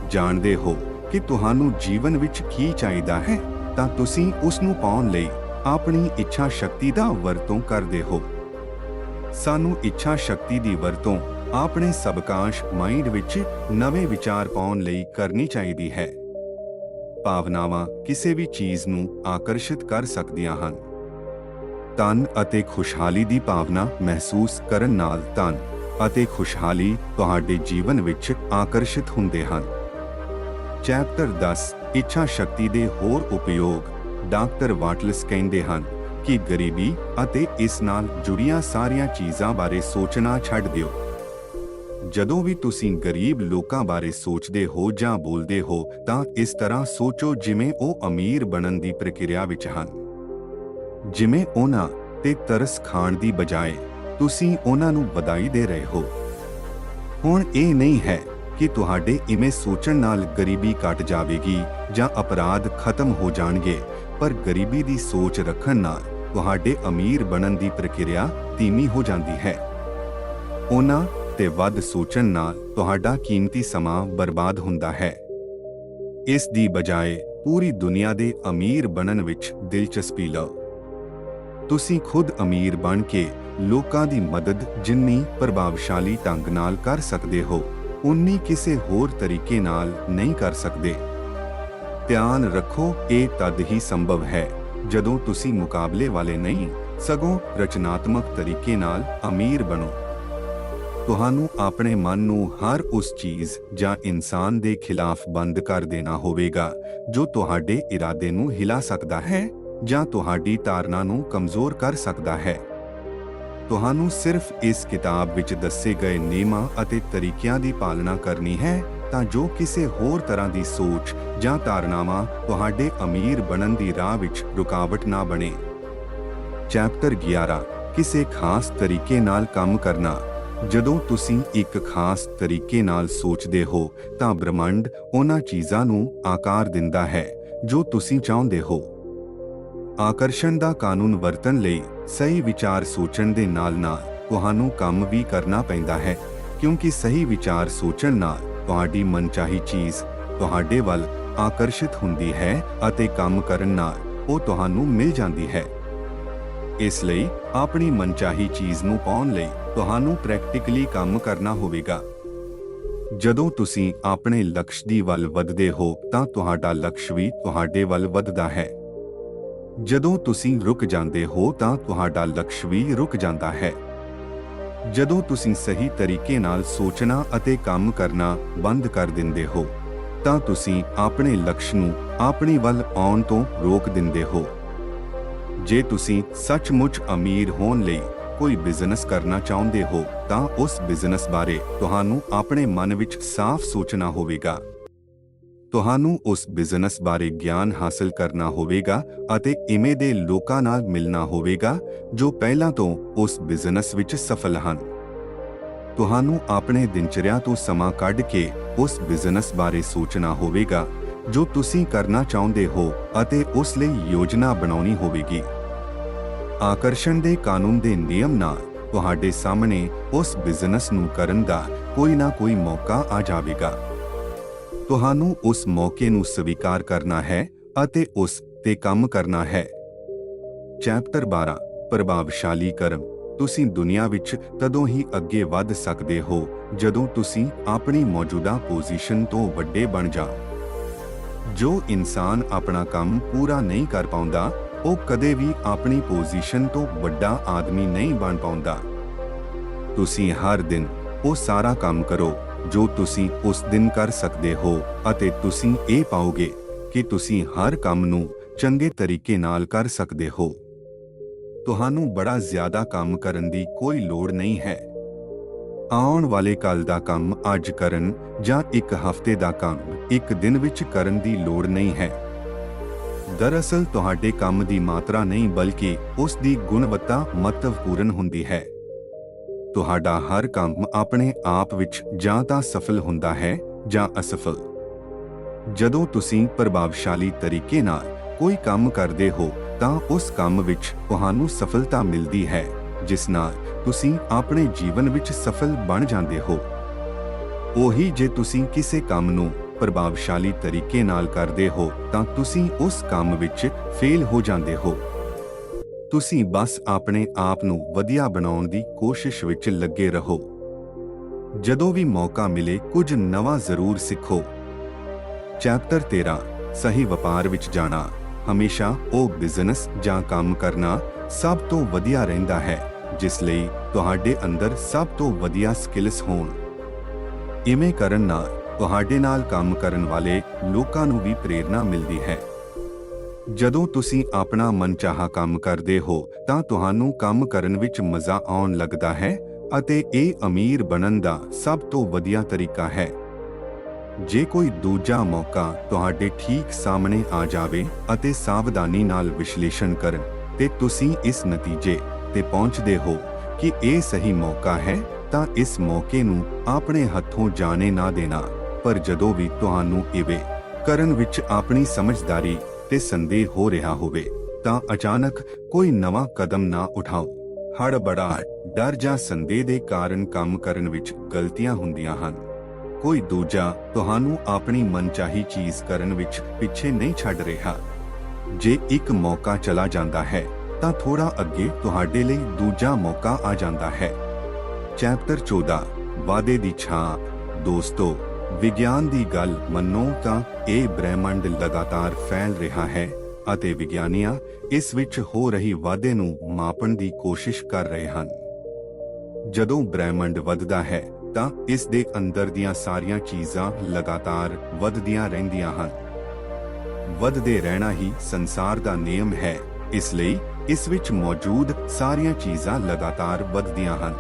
ਜਾਣਦੇ ਹੋ ਕਿ ਤੁਹਾਨੂੰ ਜੀਵਨ ਵਿੱਚ ਕੀ ਚਾਹੀਦਾ ਹੈ ਤਾਂ ਤੁਸੀਂ ਉਸ ਨੂੰ ਪਾਉਣ ਲਈ ਆਪਣੀ ਇੱਛਾ ਸ਼ਕਤੀ ਦਾ ਵਰਤੋਂ ਕਰਦੇ ਹੋ। ਸਾਨੂੰ ਇੱਛਾ ਸ਼ਕਤੀ ਦੀ ਵਰਤੋਂ ਆਪਣੇ ਸਬਕਾਸ਼ ਮਾਈਂਡ ਵਿੱਚ ਨਵੇਂ ਵਿਚਾਰ ਪਾਉਣ ਲਈ ਕਰਨੀ ਚਾਹੀਦੀ ਹੈ। ਭਾਵਨਾਵਾਂ ਕਿਸੇ ਵੀ ਚੀਜ਼ ਨੂੰ ਆਕਰਸ਼ਿਤ ਕਰ ਸਕਦੀਆਂ ਹਨ। ਤਨ ਅਤੇ ਖੁਸ਼ਹਾਲੀ ਦੀ ਭਾਵਨਾ ਮਹਿਸੂਸ ਕਰਨ ਨਾਲ ਤਨ ਅਤੇ ਖੁਸ਼ਹਾਲੀ ਤੁਹਾਡੇ ਜੀਵਨ ਵਿੱਚ ਆਕਰਸ਼ਿਤ ਹੁੰਦੇ ਹਨ। ਚੈਪਟਰ 10 ਇੱਛਾ ਸ਼ਕਤੀ ਦੇ ਹੋਰ ਉਪਯੋਗ। ਡਾਕਟਰ ਵਾਟਲਸ ਕਹਿੰਦੇ ਹਨ ਕਿ ਗਰੀਬੀ ਅਤੇ ਇਸ ਨਾਲ ਜੁੜੀਆਂ ਸਾਰੀਆਂ ਚੀਜ਼ਾਂ ਬਾਰੇ ਸੋਚਣਾ ਛੱਡ ਦਿਓ। ਜਦੋਂ ਵੀ ਤੁਸੀਂ ਗਰੀਬ ਲੋਕਾਂ ਬਾਰੇ ਸੋਚਦੇ ਹੋ ਜਾਂ ਬੋਲਦੇ ਹੋ, ਤਾਂ ਇਸ ਤਰ੍ਹਾਂ ਸੋਚੋ ਜਿਵੇਂ ਉਹ ਅਮੀਰ ਬਣਨ ਦੀ ਪ੍ਰਕਿਰਿਆ ਵਿੱਚ ਹਨ। ਜਿਵੇਂ ਉਹਨਾਂ ਤੇ ਤਰਸ ਖਾਣ ਦੀ ਬਜਾਏ, ਤੁਸੀਂ ਉਹਨਾਂ ਨੂੰ ਵਧਾਈ ਦੇ ਰਹੇ ਹੋ। ਹੁਣ ਇਹ ਨਹੀਂ ਹੈ ਕਿ ਤੁਹਾਡੇ ਇਵੇਂ ਸੋਚਣ ਨਾਲ ਗਰੀਬੀ ਘਟ ਜਾਵੇਗੀ ਜਾਂ ਅਪਰਾਧ ਖਤਮ ਹੋ ਜਾਣਗੇ। ਪਰ ਗਰੀਬੀ ਦੀ ਸੋਚ ਰੱਖਣ ਨਾਲ ਤੁਹਾਡੇ ਅਮੀਰ ਬਣਨ ਦੀ ਪ੍ਰਕਿਰਿਆ ਧੀਮੀ ਹੋ ਜਾਂਦੀ ਹੈ। ਉਹਨਾਂ ਤੇ ਵੱਧ ਸੋਚਣ ਨਾਲ ਤੁਹਾਡਾ ਕੀਮਤੀ ਸਮਾਂ ਬਰਬਾਦ ਹੁੰਦਾ ਹੈ। ਇਸ ਦੀ ਬਜਾਏ ਪੂਰੀ ਦੁਨੀਆ ਦੇ ਅਮੀਰ ਬਣਨ ਵਿੱਚ ਦਿਲਚਸਪੀ ਲਓ। ਤੁਸੀਂ ਖੁਦ ਅਮੀਰ ਬਣ ਕੇ ਲੋਕਾਂ ਦੀ ਮਦਦ ਜਿੰਨੀ ਪ੍ਰਭਾਵਸ਼ਾਲੀ ਢੰਗ ਨਾਲ ਕਰ ਸਕਦੇ ਹੋ ਉਨੀ ਕਿਸੇ ਹੋਰ ਤਰੀਕੇ ਨਾਲ ਨਹੀਂ ਕਰ ਸਕਦੇ। ਧਿਆਨ ਰੱਖੋ, ਇਹ ਤਦ ਹੀ ਸੰਭਵ ਹੈ, ਜਦੋਂ ਤੁਸੀਂ ਮੁਕਾਬਲੇ ਵਾਲੇ ਨਹੀਂ, ਸਗੋਂ ਰਚਨਾਤਮਕ ਤਰੀਕੇ ਨਾਲ ਅਮੀਰ ਬਣੋ। ਤੁਹਾਨੂੰ ਆਪਣੇ ਮਨ ਨੂੰ ਹਰ ਉਸ ਚੀਜ਼ ਜਾਂ ਇਨਸਾਨ ਦੇ ਖਿਲਾਫ ਬੰਦ ਕਰ ਦੇਣਾ ਹੋਵੇਗਾ, ਜੋ ਤੁਹਾਡੇ ਇਰਾਦੇ ਨੂੰ ਹਿਲਾ ਸਕਦਾ ਹੈ, ਜਾਂ ਤੁਹਾਡੀ ਧਾਰਨਾ ਨੂੰ ਕਮਜ਼ੋਰ ਕਰ ਸਕਦਾ ਹੈ। ਤੁਹਾਨੂੰ ਸਿਰਫ ਇਸ ਕਿਤਾਬ ਵਿੱਚ ਦੱਸੇ ਗਏ ਨਿਯਮਾਂ ਅਤੇ ਤਰੀਕਿਆਂ ਦੀ ਪਾਲਣਾ ਕਰਨੀ ਹੈ ਤਾਂ ਜੋ ਕਿਸੇ ਹੋਰ ਤਰ੍ਹਾਂ ਦੀ ਸੋਚ ਜਾਂ ਧਾਰਨਾਵਾਂ ਤੁਹਾਡੇ ਅਮੀਰ ਬਣਨ ਦੀ ਰਾਹ ਵਿੱਚ ਰੁਕਾਵਟ ਨਾ ਬਣੇ। ਚੈਪਟਰ 11 ਕਿਸੇ ਖਾਸ ਤਰੀਕੇ ਨਾਲ ਕੰਮ ਕਰਨਾ। ਜਦੋਂ ਤੁਸੀਂ ਇੱਕ ਖਾਸ ਤਰੀਕੇ ਨਾਲ ਸੋਚਦੇ ਹੋ, ਤਾਂ ਬ੍ਰਹਮੰਡ ਉਹਨਾਂ ਚੀਜ਼ਾਂ ਨੂੰ ਆਕਾਰ ਦਿੰਦਾ ਹੈ, ਜੋ ਤੁਸੀਂ ਚਾਹੁੰਦੇ ਹੋ। ਆਕਰਸ਼ਣ ਦਾ ਕਾਨੂੰਨ ਵਰਤਣ ਲਈ ਸਹੀ ਵਿਚਾਰ ਸੋਚਣ ਦੇ ਨਾਲ-ਨਾਲ ਤੁਹਾਨੂੰ ਕੰਮ ਵੀ ਕਰਨਾ ਪੈਂਦਾ ਹੈ, ਕਿਉਂਕਿ ਸਹੀ ਵਿਚਾਰ ਸੋਚਣ ਨਾਲ ਤੁਹਾਡੀ ਮਨਚਾਹੀ ਚੀਜ਼ ਤੁਹਾਡੇ ਵੱਲ ਆਕਰਸ਼ਿਤ ਹੁੰਦੀ ਹੈ ਅਤੇ ਕੰਮ ਕਰਨ ਨਾਲ ਉਹ ਤੁਹਾਨੂੰ ਮਿਲ ਜਾਂਦੀ ਹੈ। ਇਸ ਲਈ ਆਪਣੀ ਮਨਚਾਹੀ ਚੀਜ਼ ਨੂੰ ਪਾਉਣ ਲਈ ਤੁਹਾਨੂੰ ਪ੍ਰੈਕਟੀਕਲੀ ਕੰਮ ਕਰਨਾ ਹੋਵੇਗਾ। ਜਦੋਂ ਤੁਸੀਂ ਆਪਣੇ ਲਕਸ਼ ਦੀ ਵੱਲ ਵਧਦੇ ਹੋ ਤਾਂ ਤੁਹਾਡਾ ਲਕਸ਼ ਵੀ ਤੁਹਾਡੇ ਵੱਲ ਵਧਦਾ ਹੈ। ਜਦੋਂ ਤੁਸੀਂ ਰੁਕ ਜਾਂਦੇ ਹੋ ਤਾਂ ਤੁਹਾਡਾ ਲਕਸ਼ ਵੀ ਰੁਕ ਜਾਂਦਾ ਹੈ। ਜਦੋਂ ਤੁਸੀਂ ਸਹੀ ਤਰੀਕੇ ਨਾਲ ਸੋਚਣਾ ਅਤੇ ਕੰਮ ਕਰਨਾ ਬੰਦ ਕਰ ਦਿੰਦੇ ਹੋ, ਤਾਂ ਤੁਸੀਂ ਆਪਣੇ ਲਕਸ਼ ਨੂੰ ਆਪਣੇ ਵੱਲ ਆਉਣ ਤੋਂ ਰੋਕ ਦਿੰਦੇ ਹੋ। ਜੇ ਤੁਸੀਂ ਸੱਚਮੁੱਚ ਅਮੀਰ ਹੋਣ ਲਈ ਕੋਈ ਬਿਜ਼ਨਸ ਕਰਨਾ ਚਾਹੁੰਦੇ ਹੋ, ਤਾਂ ਉਸ ਬਿਜ਼ਨਸ ਬਾਰੇ ਤੁਹਾਨੂੰ ਆਪਣੇ ਮਨ ਵਿੱਚ ਸਾਫ਼ ਸੋਚਣਾ ਹੋਵੇਗਾ। ਤੁਹਾਨੂੰ ਉਸ ਬਿਜ਼ਨਸ ਬਾਰੇ ਗਿਆਨ ਹਾਸਲ ਕਰਨਾ ਹੋਵੇਗਾ ਅਤੇ ਇਵੇਂ ਦੇ ਲੋਕਾਂ ਨਾਲ ਮਿਲਣਾ ਹੋਵੇਗਾ, ਜੋ ਪਹਿਲਾਂ ਤੋਂ ਉਸ ਬਿਜ਼ਨਸ ਵਿੱਚ ਸਫਲ ਹਨ। ਤੁਹਾਨੂੰ ਆਪਣੇ ਦਿਨਚਰਿਆ ਤੋਂ ਸਮਾਂ ਕੱਢ ਕੇ ਉਸ ਬਿਜ਼ਨਸ ਬਾਰੇ ਸੋਚਣਾ ਹੋਵੇਗਾ, ਜੋ ਤੁਸੀਂ ਕਰਨਾ ਚਾਹੁੰਦੇ ਹੋ ਅਤੇ ਉਸ ਲਈ ਯੋਜਨਾ ਬਣਾਉਣੀ ਹੋਵੇਗੀ। ਆਕਰਸ਼ਣ ਦੇ ਕਾਨੂੰਨ ਦੇ ਨਿਯਮ ਨਾਲ ਤੁਹਾਡੇ ਸਾਹਮਣੇ ਉਸ ਬਿਜ਼ਨਸ ਨੂੰ ਕਰਨ ਦਾ ਕੋਈ ਨਾ ਕੋਈ ਮੌਕਾ ਆ ਜਾਵੇਗਾ। ਤੁਹਾਨੂੰ ਉਸ ਮੌਕੇ ਨੂੰ ਸਵੀਕਾਰ ਕਰਨਾ ਹੈ ਅਤੇ ਉਸ ਤੇ ਕੰਮ ਕਰਨਾ ਹੈ। ਚੈਪਟਰ 12 ਪ੍ਰਭਾਵਸ਼ਾਲੀ ਕਰਮ। ਤੁਸੀਂ ਦੁਨੀਆ ਵਿੱਚ ਤਦੋਂ ਹੀ ਅੱਗੇ ਵੱਧ ਸਕਦੇ ਹੋ, ਜਦੋਂ ਤੁਸੀਂ ਆਪਣੀ ਮੌਜੂਦਾ ਪੋਜੀਸ਼ਨ ਤੋਂ ਵੱਡੇ ਬਣ ਜਾਓ। ਜੋ ਇਨਸਾਨ ਆਪਣਾ ਕੰਮ ਪੂਰਾ ਨਹੀਂ ਕਰ ਪਾਉਂਦਾ, ਉਹ ਕਦੇ ਵੀ ਆਪਣੀ ਪੋਜੀਸ਼ਨ ਤੋਂ ਵੱਡਾ ਆਦਮੀ ਨਹੀਂ ਬਣ ਪਾਉਂਦਾ। ਤੁਸੀਂ ਹਰ ਦਿਨ ਉਹ ਸਾਰਾ ਕੰਮ ਕਰੋ ਜੋ ਤੁਸੀਂ ਉਸ ਦਿਨ ਕਰ ਸਕਦੇ ਹੋ, ਅਤੇ ਤੁਸੀਂ ਇਹ ਪਾਓਗੇ ਕਿ ਤੁਸੀਂ ਹਰ ਕੰਮ ਨੂੰ ਚੰਗੇ ਤਰੀਕੇ ਨਾਲ ਕਰ ਸਕਦੇ ਹੋ। ਤੁਹਾਨੂੰ ਬੜਾ ਜ਼ਿਆਦਾ ਕੰਮ ਕਰਨ ਦੀ ਕੋਈ ਲੋੜ ਨਹੀਂ ਹੈ। ਆਉਣ ਵਾਲੇ ਕੱਲ ਦਾ ਕੰਮ ਅੱਜ ਕਰਨ ਜਾਂ ਇੱਕ ਹਫ਼ਤੇ ਦਾ ਕੰਮ ਇੱਕ ਦਿਨ ਵਿੱਚ ਕਰਨ ਦੀ ਲੋੜ ਨਹੀਂ ਹੈ। ਦਰਅਸਲ ਤੁਹਾਡੇ ਕੰਮ ਦੀ ਮਾਤਰਾ ਨਹੀਂ, ਬਲਕਿ ਉਸ ਦੀ ਗੁਣਵੱਤਾ ਮਹੱਤਵਪੂਰਨ ਹੁੰਦੀ ਹੈ। ਤੁਹਾਡਾ ਹਰ ਕੰਮ ਆਪਣੇ ਆਪ ਵਿੱਚ ਜਾਂ ਤਾਂ ਸਫਲ ਹੁੰਦਾ ਹੈ ਜਾਂ ਅਸਫਲ। ਜਦੋਂ ਤੁਸੀਂ ਪ੍ਰਭਾਵਸ਼ਾਲੀ ਤਰੀਕੇ ਨਾਲ ਕੋਈ ਕੰਮ ਕਰਦੇ ਹੋ, ਤਾਂ ਉਸ ਕੰਮ ਵਿੱਚ ਤੁਹਾਨੂੰ ਸਫਲਤਾ ਮਿਲਦੀ ਹੈ, ਜਿਸ ਨਾਲ ਤੁਸੀਂ ਆਪਣੇ ਜੀਵਨ ਵਿੱਚ ਸਫਲ ਬਣ ਜਾਂਦੇ ਹੋ। ਉਹੀ ਜੇ ਤੁਸੀਂ ਕਿਸੇ ਕੰਮ ਨੂੰ ਪ੍ਰਭਾਵਸ਼ਾਲੀ ਤਰੀਕੇ ਨਾਲ ਕਰਦੇ ਹੋ, ਤਾਂ ਤੁਸੀਂ ਉਸ ਕੰਮ ਵਿੱਚ ਫੇਲ ਹੋ ਜਾਂਦੇ ਹੋ। ਤੁਸੀਂ ਬਸ ਆਪਣੇ ਆਪ ਨੂੰ ਵਧੀਆ ਬਣਾਉਣ ਦੀ ਕੋਸ਼ਿਸ਼ ਵਿੱਚ ਲੱਗੇ ਰਹੋ। ਜਦੋਂ ਵੀ ਮੌਕਾ ਮਿਲੇ, ਕੁਝ ਨਵਾਂ ਜ਼ਰੂਰ ਸਿੱਖੋ। ਚੈਪਟਰ 13 ਸਹੀ ਵਪਾਰ ਵਿੱਚ ਜਾਣਾ। ਹਮੇਸ਼ਾ ਉਹ ਬਿਜ਼ਨਸ ਜਾਂ ਕੰਮ ਕਰਨਾ ਸਭ ਤੋਂ ਵਧੀਆ ਰਹਿੰਦਾ ਹੈ, ਜਿਸ ਲਈ ਤੁਹਾਡੇ ਅੰਦਰ ਸਭ ਤੋਂ ਵਧੀਆ ਸਕਿੱਲਸ ਹੋਣ। ਇਵੇਂ ਕਰਨ ਨਾਲ ਤੁਹਾਡੇ ਨਾਲ ਕੰਮ ਕਰਨ ਵਾਲੇ ਲੋਕਾਂ ਨੂੰ ਵੀ ਪ੍ਰੇਰਣਾ ਮਿਲਦੀ ਹੈ। ਜਦੋਂ ਤੁਸੀਂ ਆਪਣਾ ਮਨਚਾਹਾ ਕੰਮ ਕਰਦੇ ਹੋ, ਤਾਂ ਤੁਹਾਨੂੰ ਕੰਮ ਕਰਨ ਵਿੱਚ ਮਜ਼ਾ ਆਉਣ ਲੱਗਦਾ ਹੈ ਅਤੇ ਇਹ ਅਮੀਰ ਬਣਨ ਦਾ ਸਭ ਤੋਂ ਵਧੀਆ ਤਰੀਕਾ ਹੈ। ਜੇ ਕੋਈ ਦੂਜਾ ਮੌਕਾ ਤੁਹਾਡੇ ਠੀਕ ਸਾਹਮਣੇ ਆ ਜਾਵੇ ਅਤੇ ਸਾਵਧਾਨੀ ਨਾਲ ਵਿਸ਼ਲੇਸ਼ਣ ਕਰਨ, ਤੇ ਤੁਸੀਂ ਇਸ ਨਤੀਜੇ ਤੇ ਪਹੁੰਚਦੇ ਹੋ ਕਿ ਇਹ ਸਹੀ ਮੌਕਾ ਹੈ, ਤਾਂ ਇਸ ਮੌਕੇ ਨੂੰ ਆਪਣੇ ਹੱਥੋਂ ਜਾਣੇ ਨਾ ਦੇਣਾ। ਪਰ ਜਦੋਂ ਵੀ ਤੁਹਾਨੂੰ ਇਵੇਂ ਕਰਨ ਵਿੱਚ ਆਪਣੀ ਸਮਝਦਾਰੀ ਤੇ ਸੰਦੇਹ ਹੋ ਰਿਹਾ ਹੋਵੇ, ਤਾਂ ਅਚਾਨਕ ਕੋਈ ਨਵਾਂ ਕਦਮ ਨਾ ਉਠਾਓ। ਹੜਬੜਾਹਟ ਡਰ ਜਾਂ ਸੰਦੇਹ ਦੇ ਕਾਰਨ ਕੰਮ ਕਰਨ ਵਿੱਚ ਗਲਤੀਆਂ ਹੁੰਦੀਆਂ ਹਨ। ਕੋਈ ਦੂਜਾ ਤੁਹਾਨੂੰ ਆਪਣੀ ਮਨਚਾਹੀ ਚੀਜ਼ ਕਰਨ ਵਿੱਚ ਪਿੱਛੇ ਨਹੀਂ ਛੱਡ ਰਿਹਾ। ਜੇ ਇੱਕ ਮੌਕਾ ਚਲਾ ਜਾਂਦਾ ਹੈ, ਤਾਂ ਥੋੜਾ ਅੱਗੇ ਤੁਹਾਡੇ ਲਈ ਦੂਜਾ ਮੌਕਾ ਆ ਜਾਂਦਾ ਹੈ। ਚੈਪਟਰ 14 ਵਾਦੇ ਦੀ ਛਾਂ, ਦੋਸਤੋ। ਵਿਗਿਆਨ ਦੀ ਗੱਲ ਮੰਨੋ ਤਾਂ ਇਹ ਬ੍ਰਹਿਮੰਡ ਲਗਾਤਾਰ ਫੈਲ ਰਿਹਾ ਹੈ ਅਤੇ ਵਿਗਿਆਨੀਆਂ ਇਸ ਵਿੱਚ ਹੋ ਰਹੀ ਵਾਧੇ ਨੂੰ ਮਾਪਣ ਦੀ ਕੋਸ਼ਿਸ਼ ਕਰ ਰਹੇ ਹਨ। ਜਦੋਂ ਬ੍ਰਹਿਮੰਡ ਵੱਧਦਾ ਹੈ ਤਾਂ ਇਸ ਦੇ ਅੰਦਰ ਦੀਆਂ ਸਾਰੀਆਂ ਚੀਜ਼ਾਂ ਲਗਾਤਾਰ ਵੱਧਦੀਆਂ ਰਹਿੰਦੀਆਂ ਹਨ। ਵੱਧਦੇ ਰਹਿਣਾ ਹੀ ਸੰਸਾਰ ਦਾ ਨਿਯਮ ਹੈ, ਇਸ ਲਈ ਇਸ ਵਿੱਚ ਮੌਜੂਦ ਸਾਰੀਆਂ ਚੀਜ਼ਾਂ ਲਗਾਤਾਰ ਵੱਧਦੀਆਂ ਹਨ।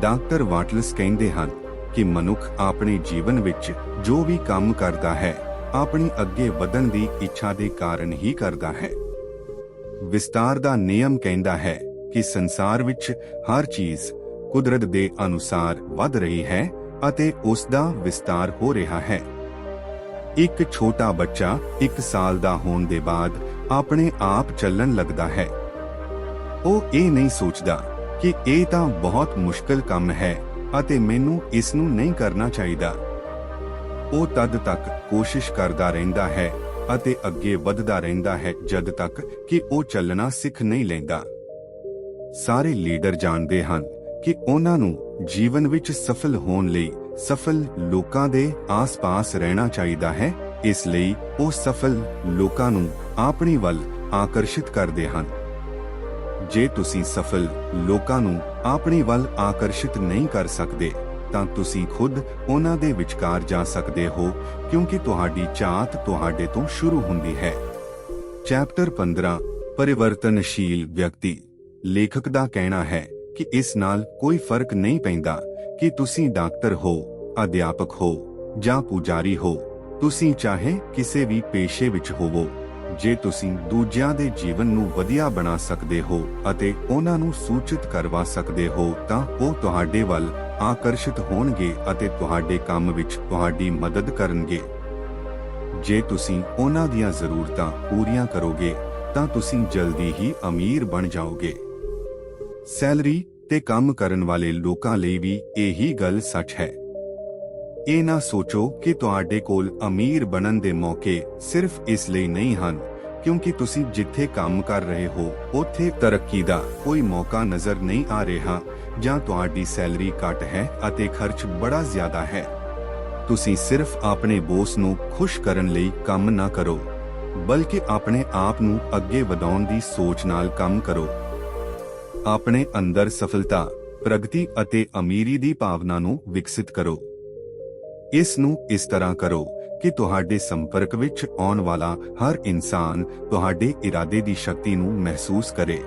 ਡਾਕਟਰ ਵਾਟਲਸ ਕਹਿੰਦੇ ਹਨ ਕਿ ਮਨੁੱਖ ਆਪਣੇ ਜੀਵਨ ਵਿੱਚ ਜੋ ਵੀ ਕੰਮ ਕਰਦਾ ਹੈ, ਆਪਣੀ ਅੱਗੇ ਵਧਣ ਦੀ ਇੱਛਾ ਦੇ ਕਾਰਨ ਹੀ ਕਰਦਾ ਹੈ। ਵਿਸਤਾਰ ਦਾ ਨਿਯਮ ਕਹਿੰਦਾ ਹੈ ਕਿ ਸੰਸਾਰ ਵਿੱਚ ਹਰ ਚੀਜ਼ ਕੁਦਰਤ ਦੇ ਅਨੁਸਾਰ ਵੱਧ ਰਹੀ ਹੈ ਅਤੇ ਉਸ ਦਾ ਵਿਸਤਾਰ ਹੋ ਰਿਹਾ ਹੈ। ਇੱਕ ਛੋਟਾ ਬੱਚਾ 1 ਸਾਲ ਦਾ ਹੋਣ ਦੇ ਬਾਅਦ ਆਪਣੇ ਆਪ ਚੱਲਣ ਲੱਗਦਾ ਹੈ। ਉਹ ਇਹ ਨਹੀਂ ਸੋਚਦਾ ਕਿ ਇਹ ਤਾਂ ਬਹੁਤ ਮੁਸ਼ਕਲ ਕੰਮ ਹੈ ਅਤੇ ਮੈਨੂੰ ਇਸ ਨੂੰ ਨਹੀਂ ਕਰਨਾ ਚਾਹੀਦਾ। ਉਹ ਤਦ ਤੱਕ ਕੋਸ਼ਿਸ਼ ਕਰਦਾ ਰਹਿੰਦਾ ਹੈ ਅਤੇ ਅੱਗੇ ਵਧਦਾ ਰਹਿੰਦਾ ਹੈ ਜਦ ਤੱਕ ਕਿ ਉਹ ਚੱਲਣਾ ਸਿੱਖ ਨਹੀਂ ਲੈਂਦਾ। ਸਾਰੇ ਲੀਡਰ ਜਾਣਦੇ ਹਨ ਕਿ ਉਹਨਾਂ ਨੂੰ ਜੀਵਨ ਵਿੱਚ ਸਫਲ ਹੋਣ ਲਈ ਸਫਲ ਲੋਕਾਂ ਦੇ ਆਸ-ਪਾਸ ਰਹਿਣਾ ਚਾਹੀਦਾ ਹੈ, ਇਸ ਲਈ ਉਹ ਸਫਲ ਲੋਕਾਂ ਨੂੰ ਆਪਣੀ ਵੱਲ ਆਕਰਸ਼ਿਤ ਕਰਦੇ ਹਨ। ਜੇ ਤੁਸੀਂ ਸਫਲ ਲੋਕਾਂ ਨੂੰ ਆਪਣੀ ਵੱਲ ਆਕਰਸ਼ਿਤ ਨਹੀਂ ਕਰ ਸਕਦੇ, ਤਾਂ ਤੁਸੀਂ ਖੁਦ ਉਹਨਾਂ ਦੇ ਵਿਚਕਾਰ ਜਾ ਸਕਦੇ ਹੋ, ਕਿਉਂਕਿ ਤੁਹਾਡੀ ਚਾਹਤ ਤੁਹਾਡੇ ਤੋਂ ਸ਼ੁਰੂ ਹੁੰਦੀ ਹੈ। ਚੈਪਟਰ 15 ਪਰਿਵਰਤਨਸ਼ੀਲ ਵਿਅਕਤੀ। ਲੇਖਕ ਦਾ ਕਹਿਣਾ ਹੈ ਕਿ ਇਸ ਨਾਲ ਕੋਈ ਫ਼ਰਕ ਨਹੀਂ ਪੈਂਦਾ ਕਿ ਤੁਸੀਂ ਡਾਕਟਰ ਹੋ, ਅਧਿਆਪਕ ਹੋ ਜਾਂ ਪੁਜਾਰੀ ਹੋ। ਤੁਸੀਂ ਚਾਹੇ ਕਿਸੇ ਵੀ ਪੇਸ਼ੇ ਵਿੱਚ ਹੋਵੋ ਜੇ ਤੁਸੀਂ ਦੂਜਿਆਂ ਦੇ ਜੀਵਨ ਨੂੰ ਵਧੀਆ ਬਣਾ ਸਕਦੇ ਹੋ ਅਤੇ ਉਹਨਾਂ ਨੂੰ ਸੂਚਿਤ ਕਰਵਾ ਸਕਦੇ ਹੋ, ਤਾਂ ਉਹ ਤੁਹਾਡੇ ਵੱਲ ਆਕਰਸ਼ਿਤ ਹੋਣਗੇ ਅਤੇ ਤੁਹਾਡੇ ਕੰਮ ਵਿੱਚ ਤੁਹਾਡੀ ਮਦਦ ਕਰਨਗੇ। ਜੇ ਤੁਸੀਂ ਉਹਨਾਂ ਦੀਆਂ ਜ਼ਰੂਰਤਾਂ ਪੂਰੀਆਂ ਕਰੋਗੇ, ਤਾਂ ਤੁਸੀਂ ਜਲਦੀ ਹੀ ਅਮੀਰ ਬਣ ਜਾਓਗੇ। ਸੈਲਰੀ ਤੇ ਕੰਮ ਕਰਨ ਵਾਲੇ ਲੋਕਾਂ ਲਈ ਵੀ ਇਹੀ ਗੱਲ ਸੱਚ ਹੈ। ਇਹ ਨਾ ਸੋਚੋ ਕਿ ਤੁਹਾਡੇ ਕੋਲ ਅਮੀਰ ਬਣਨ ਦੇ ਮੌਕੇ ਸਿਰਫ ਇਸ ਲਈ ਨਹੀਂ ਹਨ, ਕਿਉਂਕਿ ਤੁਸੀਂ ਜਿੱਥੇ ਕੰਮ ਕਰ ਰਹੇ ਹੋ, ਉੱਥੇ ਤਰੱਕੀ ਦਾ ਕੋਈ ਮੌਕਾ ਨਜ਼ਰ ਨਹੀਂ ਆ ਰਿਹਾ, ਜਾਂ ਤੁਹਾਡੀ ਸੈਲਰੀ ਘੱਟ ਹੈ ਅਤੇ ਖਰਚ ਬੜਾ ਜ਼ਿਆਦਾ ਹੈ। ਤੁਸੀਂ ਸਿਰਫ ਆਪਣੇ ਬੋਸ ਨੂੰ ਖੁਸ਼ ਕਰਨ ਲਈ ਕੰਮ ਨਾ ਕਰੋ, ਬਲਕਿ ਆਪਣੇ ਆਪ ਨੂੰ ਅੱਗੇ ਵਧਾਉਣ ਦੀ ਸੋਚ ਨਾਲ ਕੰਮ ਕਰੋ। ਆਪਣੇ ਅੰਦਰ ਸਫਲਤਾ, ਪ੍ਰਗਤੀ ਅਤੇ ਅਮੀਰੀ ਦੀ ਭਾਵਨਾ ਨੂੰ ਵਿਕਸਿਤ ਕਰੋ। ਇਸ ਨੂੰ ਇਸ ਤਰ੍ਹਾਂ ਕਰੋ ਕਿ ਤੁਹਾਡੇ ਸੰਪਰਕ ਵਿੱਚ ਆਉਣ ਵਾਲਾ ਹਰ ਇਨਸਾਨ ਤੁਹਾਡੇ ਇਰਾਦੇ ਦੀ ਸ਼ਕਤੀ ਨੂੰ ਮਹਿਸੂਸ ਕਰੇ।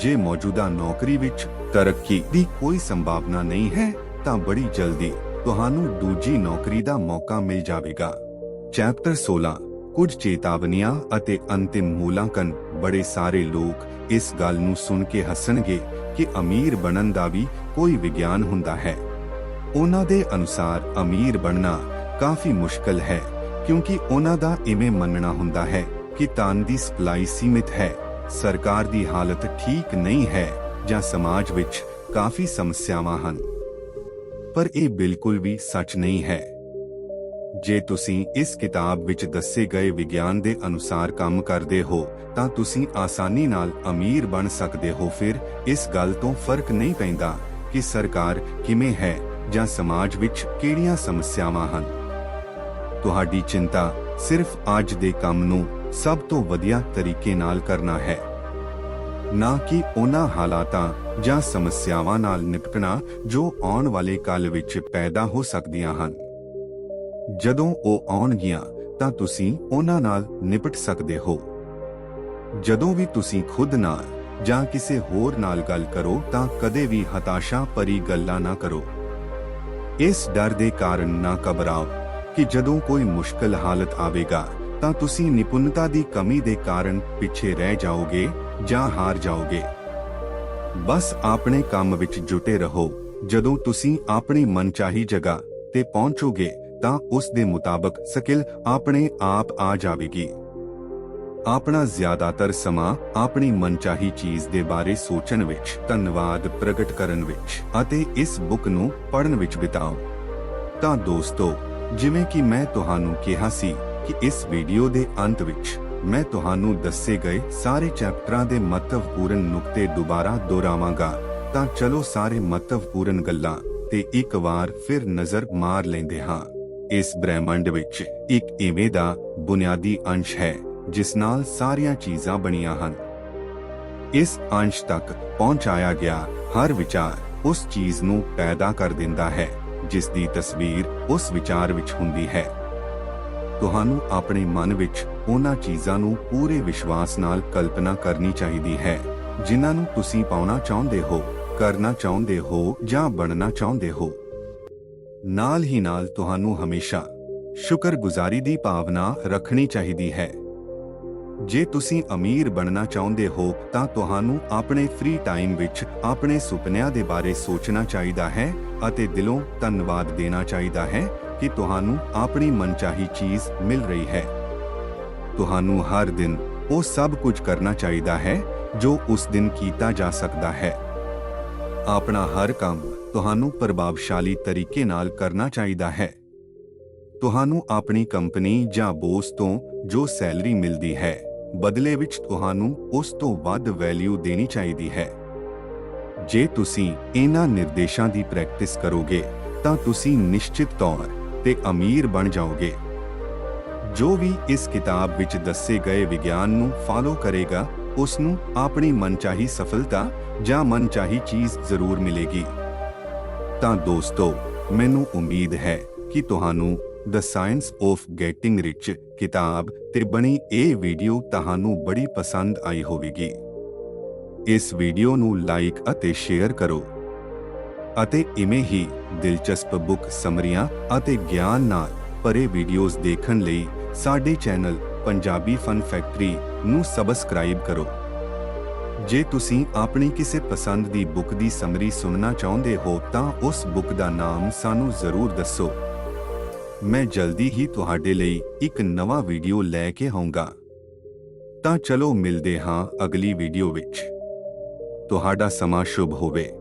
ਜੇ ਮੌਜੂਦਾ ਨੌਕਰੀ ਵਿੱਚ ਤਰੱਕੀ ਦੀ ਕੋਈ ਸੰਭਾਵਨਾ ਨਹੀਂ ਹੈ, ਤਾਂ ਬੜੀ ਜਲਦੀ ਤੁਹਾਨੂੰ ਦੂਜੀ ਨੌਕਰੀ ਦਾ ਮੌਕਾ ਮਿਲ ਜਾਵੇਗਾ। ਚੈਪਟਰ 16 ਕੁਝ ਚੇਤਾਵਨੀਆਂ ਅਤੇ ਅੰਤਿਮ ਮੂਲਾਂਕਨ। ਬੜੇ ਸਾਰੇ ਲੋਕ ਇਸ ਗੱਲ ਨੂੰ ਸੁਣ ਕੇ ਹੱਸਣਗੇ ਕਿ ਅਮੀਰ ਬਣਨ ਦਾ ਵੀ ਕੋਈ ਵਿਗਿਆਨ ਹੁੰਦਾ ਹੈ। ਉਹਨਾਂ ਦੇ ਅਨੁਸਾਰ ਅਮੀਰ ਬਣਨਾ ਕਾਫੀ ਮੁਸ਼ਕਲ ਹੈ, ਕਿਉਂਕਿ ਉਹਨਾਂ ਦਾ ਇਵੇਂ ਮੰਨਣਾ ਹੁੰਦਾ ਹੈ ਕਿ ਧਨ ਦੀ ਸਪਲਾਈ ਸੀਮਿਤ ਹੈ, ਸਰਕਾਰ ਦੀ ਹਾਲਤ ਠੀਕ ਨਹੀਂ ਹੈ ਜਾਂ ਸਮਾਜ ਵਿੱਚ ਕਾਫੀ ਸਮੱਸਿਆਵਾਂ ਹਨ। ਪਰ ਇਹ ਬਿਲਕੁਲ ਵੀ ਸੱਚ ਨਹੀਂ ਹੈ। ਜੇ ਤੁਸੀਂ ਇਸ ਕਿਤਾਬ ਵਿੱਚ ਦੱਸੇ ਗਏ ਵਿਗਿਆਨ ਦੇ ਅਨੁਸਾਰ ਕੰਮ ਕਰਦੇ ਹੋ, ਤਾਂ ਤੁਸੀਂ ਆਸਾਨੀ ਨਾਲ ਅਮੀਰ ਬਣ ਸਕਦੇ ਹੋ। ਫਿਰ ਇਸ ਗੱਲ ਤੋਂ ਫ਼ਰਕ ਨਹੀਂ ਪੈਂਦਾ ਕਿ ਸਰਕਾਰ ਕਿਵੇਂ ਹੈ ਜਾਂ ਸਮਾਜ ਵਿੱਚ ਕਿਹੜੀਆਂ ਸਮੱਸਿਆਵਾਂ ਹਨ? ਤੁਹਾਡੀ ਚਿੰਤਾ ਸਿਰਫ ਅੱਜ ਦੇ ਕੰਮ ਨੂੰ ਸਭ ਤੋਂ ਵਧੀਆ ਤਰੀਕੇ ਨਾਲ ਕਰਨਾ ਹੈ। ਨਾ ਕਿ ਉਹਨਾਂ ਹਾਲਾਤਾਂ ਜਾਂ ਸਮੱਸਿਆਵਾਂ ਨਾਲ ਨਿਪਟਣਾ ਜੋ ਆਉਣ ਵਾਲੇ ਕੱਲ ਵਿੱਚ ਪੈਦਾ ਹੋ ਸਕਦੀਆਂ ਹਨ। ਜਦੋਂ ਉਹ ਆਉਣਗੀਆਂ ਤਾਂ ਤੁਸੀਂ ਉਹਨਾਂ ਨਾਲ ਨਿਪਟ ਸਕਦੇ ਹੋ। ਜਦੋਂ ਵੀ ਤੁਸੀਂ ਖੁਦ ਨਾਲ ਜਾਂ ਕਿਸੇ ਹੋਰ ਨਾਲ ਗੱਲ ਕਰੋ, ਤਾਂ ਕਦੇ ਵੀ ਹਤਾਸ਼ਾ ਭਰੀ ਗੱਲਾਂ ਨਾ ਕਰੋ। ਇਸ ਡਰ ਦੇ ਕਾਰਨ ਨਾ ਘਬਰਾਓ ਕਿ ਜਦੋਂ ਕੋਈ ਮੁਸ਼ਕਲ ਹਾਲਤ ਆਵੇਗਾ, ਤਾਂ ਤੁਸੀਂ ਨਿਪੁੰਨਤਾ ਦੀ ਕਮੀ ਦੇ ਕਾਰਨ ਪਿੱਛੇ ਰਹਿ ਜਾਓਗੇ ਜਾਂ ਹਾਰ ਜਾਓਗੇ। ਬਸ ਆਪਣੇ ਕੰਮ ਵਿੱਚ ਜੁਟੇ ਰਹੋ। ਜਦੋਂ ਤੁਸੀਂ ਆਪਣੀ ਮਨਚਾਹੀ ਜਗ੍ਹਾ ਤੇ ਪਹੁੰਚੋਗੇ, ਤਾਂ ਉਸ ਦੇ ਮੁਤਾਬਕ ਸਕਿੱਲ ਆਪਣੇ ਆਪ ਆ ਜਾਵੇਗੀ। ਆਪਣਾ ਜ਼ਿਆਦਾਤਰ ਸਮਾਂ ਆਪਣੀ ਮਨਚਾਹੀ ਚੀਜ਼ ਦੇ ਬਾਰੇ ਸੋਚਣ ਵਿੱਚ, ਧੰਨਵਾਦ ਪ੍ਰਗਟ ਕਰਨ ਵਿੱਚ ਅਤੇ ਇਸ ਬੁੱਕ ਨੂੰ ਪੜ੍ਹਨ ਵਿੱਚ ਬਿਤਾਓ। ਤਾਂ ਦੋਸਤੋ, ਜਿਵੇਂ ਕਿ ਮੈਂ ਤੁਹਾਨੂੰ ਕਿਹਾ ਸੀ ਕਿ ਇਸ ਵੀਡੀਓ ਦੇ ਅੰਤ ਵਿੱਚ ਮੈਂ ਤੁਹਾਨੂੰ ਦੱਸੇ ਗਏ ਸਾਰੇ ਚੈਪਟਰਾਂ ਦੇ ਮਹੱਤਵਪੂਰਨ ਨੁਕਤੇ ਦੁਬਾਰਾ ਦੁਹਰਾਵਾਂਗਾ। ਤਾਂ ਚਲੋ ਸਾਰੇ ਮਹੱਤਵਪੂਰਨ ਗੱਲਾਂ ਤੇ ਇੱਕ ਵਾਰ ਫਿਰ ਨਜ਼ਰ ਮਾਰ ਲੈਂਦੇ ਹਾਂ। ਇਸ ਬ੍ਰਹਿਮੰਡ ਵਿੱਚ ਇੱਕ ਇਵੇਂ ਦਾ ਬੁਨਿਆਦੀ ਅੰਸ਼ ਹੈ। ਜਿਸ ਨਾਲ ਸਾਰੀਆਂ ਚੀਜ਼ਾਂ ਬਣੀਆਂ ਹਨ। ਇਸ ਅੰਸ਼ ਤੱਕ ਪਹੁੰਚਾਇਆ ਗਿਆ, ਹਰ ਵਿਚਾਰ ਉਸ ਚੀਜ਼ ਨੂੰ ਪੈਦਾ ਕਰ ਦਿੰਦਾ ਹੈ, ਜਿਸ ਦੀ ਤਸਵੀਰ ਉਸ ਵਿਚਾਰ ਵਿੱਚ ਹੁੰਦੀ ਹੈ। ਤੁਹਾਨੂੰ ਆਪਣੇ ਮਨ ਵਿੱਚ ਉਹਨਾਂ ਚੀਜ਼ਾਂ ਨੂੰ ਪੂਰੇ ਵਿਸ਼ਵਾਸ ਨਾਲ ਕਲਪਨਾ ਕਰਨੀ ਚਾਹੀਦੀ ਹੈ, ਜਿਨ੍ਹਾਂ ਨੂੰ ਤੁਸੀਂ ਪਾਉਣਾ ਚਾਹੁੰਦੇ ਹੋ, ਕਰਨਾ ਚਾਹੁੰਦੇ ਹੋ ਜਾਂ ਬਣਨਾ ਚਾਹੁੰਦੇ ਹੋ। ਨਾਲ ਹੀ ਨਾਲ ਤੁਹਾਨੂੰ ਹਮੇਸ਼ਾ ਸ਼ੁਕਰਗੁਜ਼ਾਰੀ ਦੀ ਭਾਵਨਾ ਰੱਖਣੀ ਚਾਹੀਦੀ ਹੈ। ਜੇ ਤੁਸੀਂ ਅਮੀਰ ਬਣਨਾ ਚਾਹੁੰਦੇ ਹੋ, ਤਾਂ ਤੁਹਾਨੂੰ ਆਪਣੇ ਫ੍ਰੀ ਟਾਈਮ ਵਿੱਚ ਆਪਣੇ ਸੁਪਨਿਆਂ ਦੇ ਬਾਰੇ ਸੋਚਣਾ ਚਾਹੀਦਾ ਹੈ ਅਤੇ ਦਿਲੋਂ ਧੰਨਵਾਦ ਦੇਣਾ ਚਾਹੀਦਾ ਹੈ ਕਿ ਤੁਹਾਨੂੰ ਆਪਣੀ ਮਨਚਾਹੀ ਚੀਜ਼ ਮਿਲ ਰਹੀ ਹੈ। ਤੁਹਾਨੂੰ ਹਰ ਦਿਨ ਉਹ ਸਭ ਕੁਝ ਕਰਨਾ ਚਾਹੀਦਾ ਹੈ ਜੋ ਉਸ ਦਿਨ ਕੀਤਾ ਜਾ ਸਕਦਾ ਹੈ। ਆਪਣਾ ਹਰ ਕੰਮ ਤੁਹਾਨੂੰ ਪ੍ਰਭਾਵਸ਼ਾਲੀ ਤਰੀਕੇ ਨਾਲ ਕਰਨਾ ਚਾਹੀਦਾ ਹੈ। ਤੁਹਾਨੂੰ ਆਪਣੀ ਕੰਪਨੀ ਜਾਂ ਬੋਸ ਤੋਂ ਜੋ ਸੈਲਰੀ ਮਿਲਦੀ ਹੈ। ਬਦਲੇ ਵਿੱਚ ਤੁਹਾਨੂੰ ਉਸ ਤੋਂ ਵੱਧ ਵੈਲਿਊ ਦੇਣੀ ਚਾਹੀਦੀ ਹੈ। ਜੇ ਤੁਸੀਂ ਇਹਨਾਂ ਨਿਰਦੇਸ਼ਾਂ ਦੀ ਪ੍ਰੈਕਟਿਸ ਕਰੋਗੇ, ਤਾਂ ਤੁਸੀਂ ਨਿਸ਼ਚਿਤ ਤੌਰ ਤੇ ਅਮੀਰ ਬਣ ਜਾਓਗੇ। ਜੋ ਵੀ ਇਸ ਕਿਤਾਬ ਵਿੱਚ ਦੱਸੇ ਗਏ ਵਿਗਿਆਨ ਨੂੰ ਫਾਲੋ ਕਰੇਗਾ ਉਸ ਨੂੰ ਆਪਣੀ ਮਨਚਾਹੀ ਸਫਲਤਾ ਜਾਂ ਮਨਚਾਹੀ ਚੀਜ਼ ਜ਼ਰੂਰ ਮਿਲੇਗੀ। ਤਾਂ ਦੋਸਤੋ, ਮੈਨੂੰ ਉਮੀਦ ਹੈ ਕਿ ਤੁਹਾਨੂੰ the science of getting rich ਕਿਤਾਬ ਤੇ ਬਣੀ ਇਹ ਵੀਡੀਓ ਤੁਹਾਨੂੰ ਬੜੀ ਪਸੰਦ ਆਈ ਹੋਵੇਗੀ। ਇਸ ਵੀਡੀਓ ਨੂੰ ਲਾਈਕ ਅਤੇ ਸ਼ੇਅਰ ਕਰੋ। ਅਤੇ ਇਵੇਂ ਹੀ ਦਿਲਚਸਪ ਬੁੱਕ ਸਮਰੀਆਂ ਅਤੇ ਗਿਆਨ ਨਾਲ ਭਰੇ ਵੀਡੀਓਜ਼ ਦੇਖਣ ਲਈ ਸਾਡੇ ਚੈਨਲ ਪੰਜਾਬੀ ਫਨ ਫੈਕਟਰੀ ਨੂੰ ਸਬਸਕ੍ਰਾਈਬ ਕਰੋ। ਜੇ ਤੁਸੀਂ ਆਪਣੀ ਕਿਸੇ ਪਸੰਦ ਦੀ ਬੁੱਕ ਦੀ ਸਮਰੀ ਸੁਣਨਾ ਚਾਹੁੰਦੇ ਹੋ ਤਾਂ ਉਸ ਬੁੱਕ ਦਾ ਨਾਮ ਸਾਨੂੰ ਜ਼ਰੂਰ ਦੱਸੋ। ਮੈਂ ਜਲਦੀ ਹੀ ਤੁਹਾਡੇ ਲਈ ਇੱਕ ਨਵਾਂ ਵੀਡੀਓ ਲੈ ਕੇ ਆਉਂਗਾ। ਤਾਂ ਚਲੋ ਮਿਲਦੇ ਹਾਂ ਅਗਲੀ ਵੀਡੀਓ ਵਿੱਚ। ਤੁਹਾਡਾ ਸਮਾਂ ਸ਼ੁਭ ਹੋਵੇ।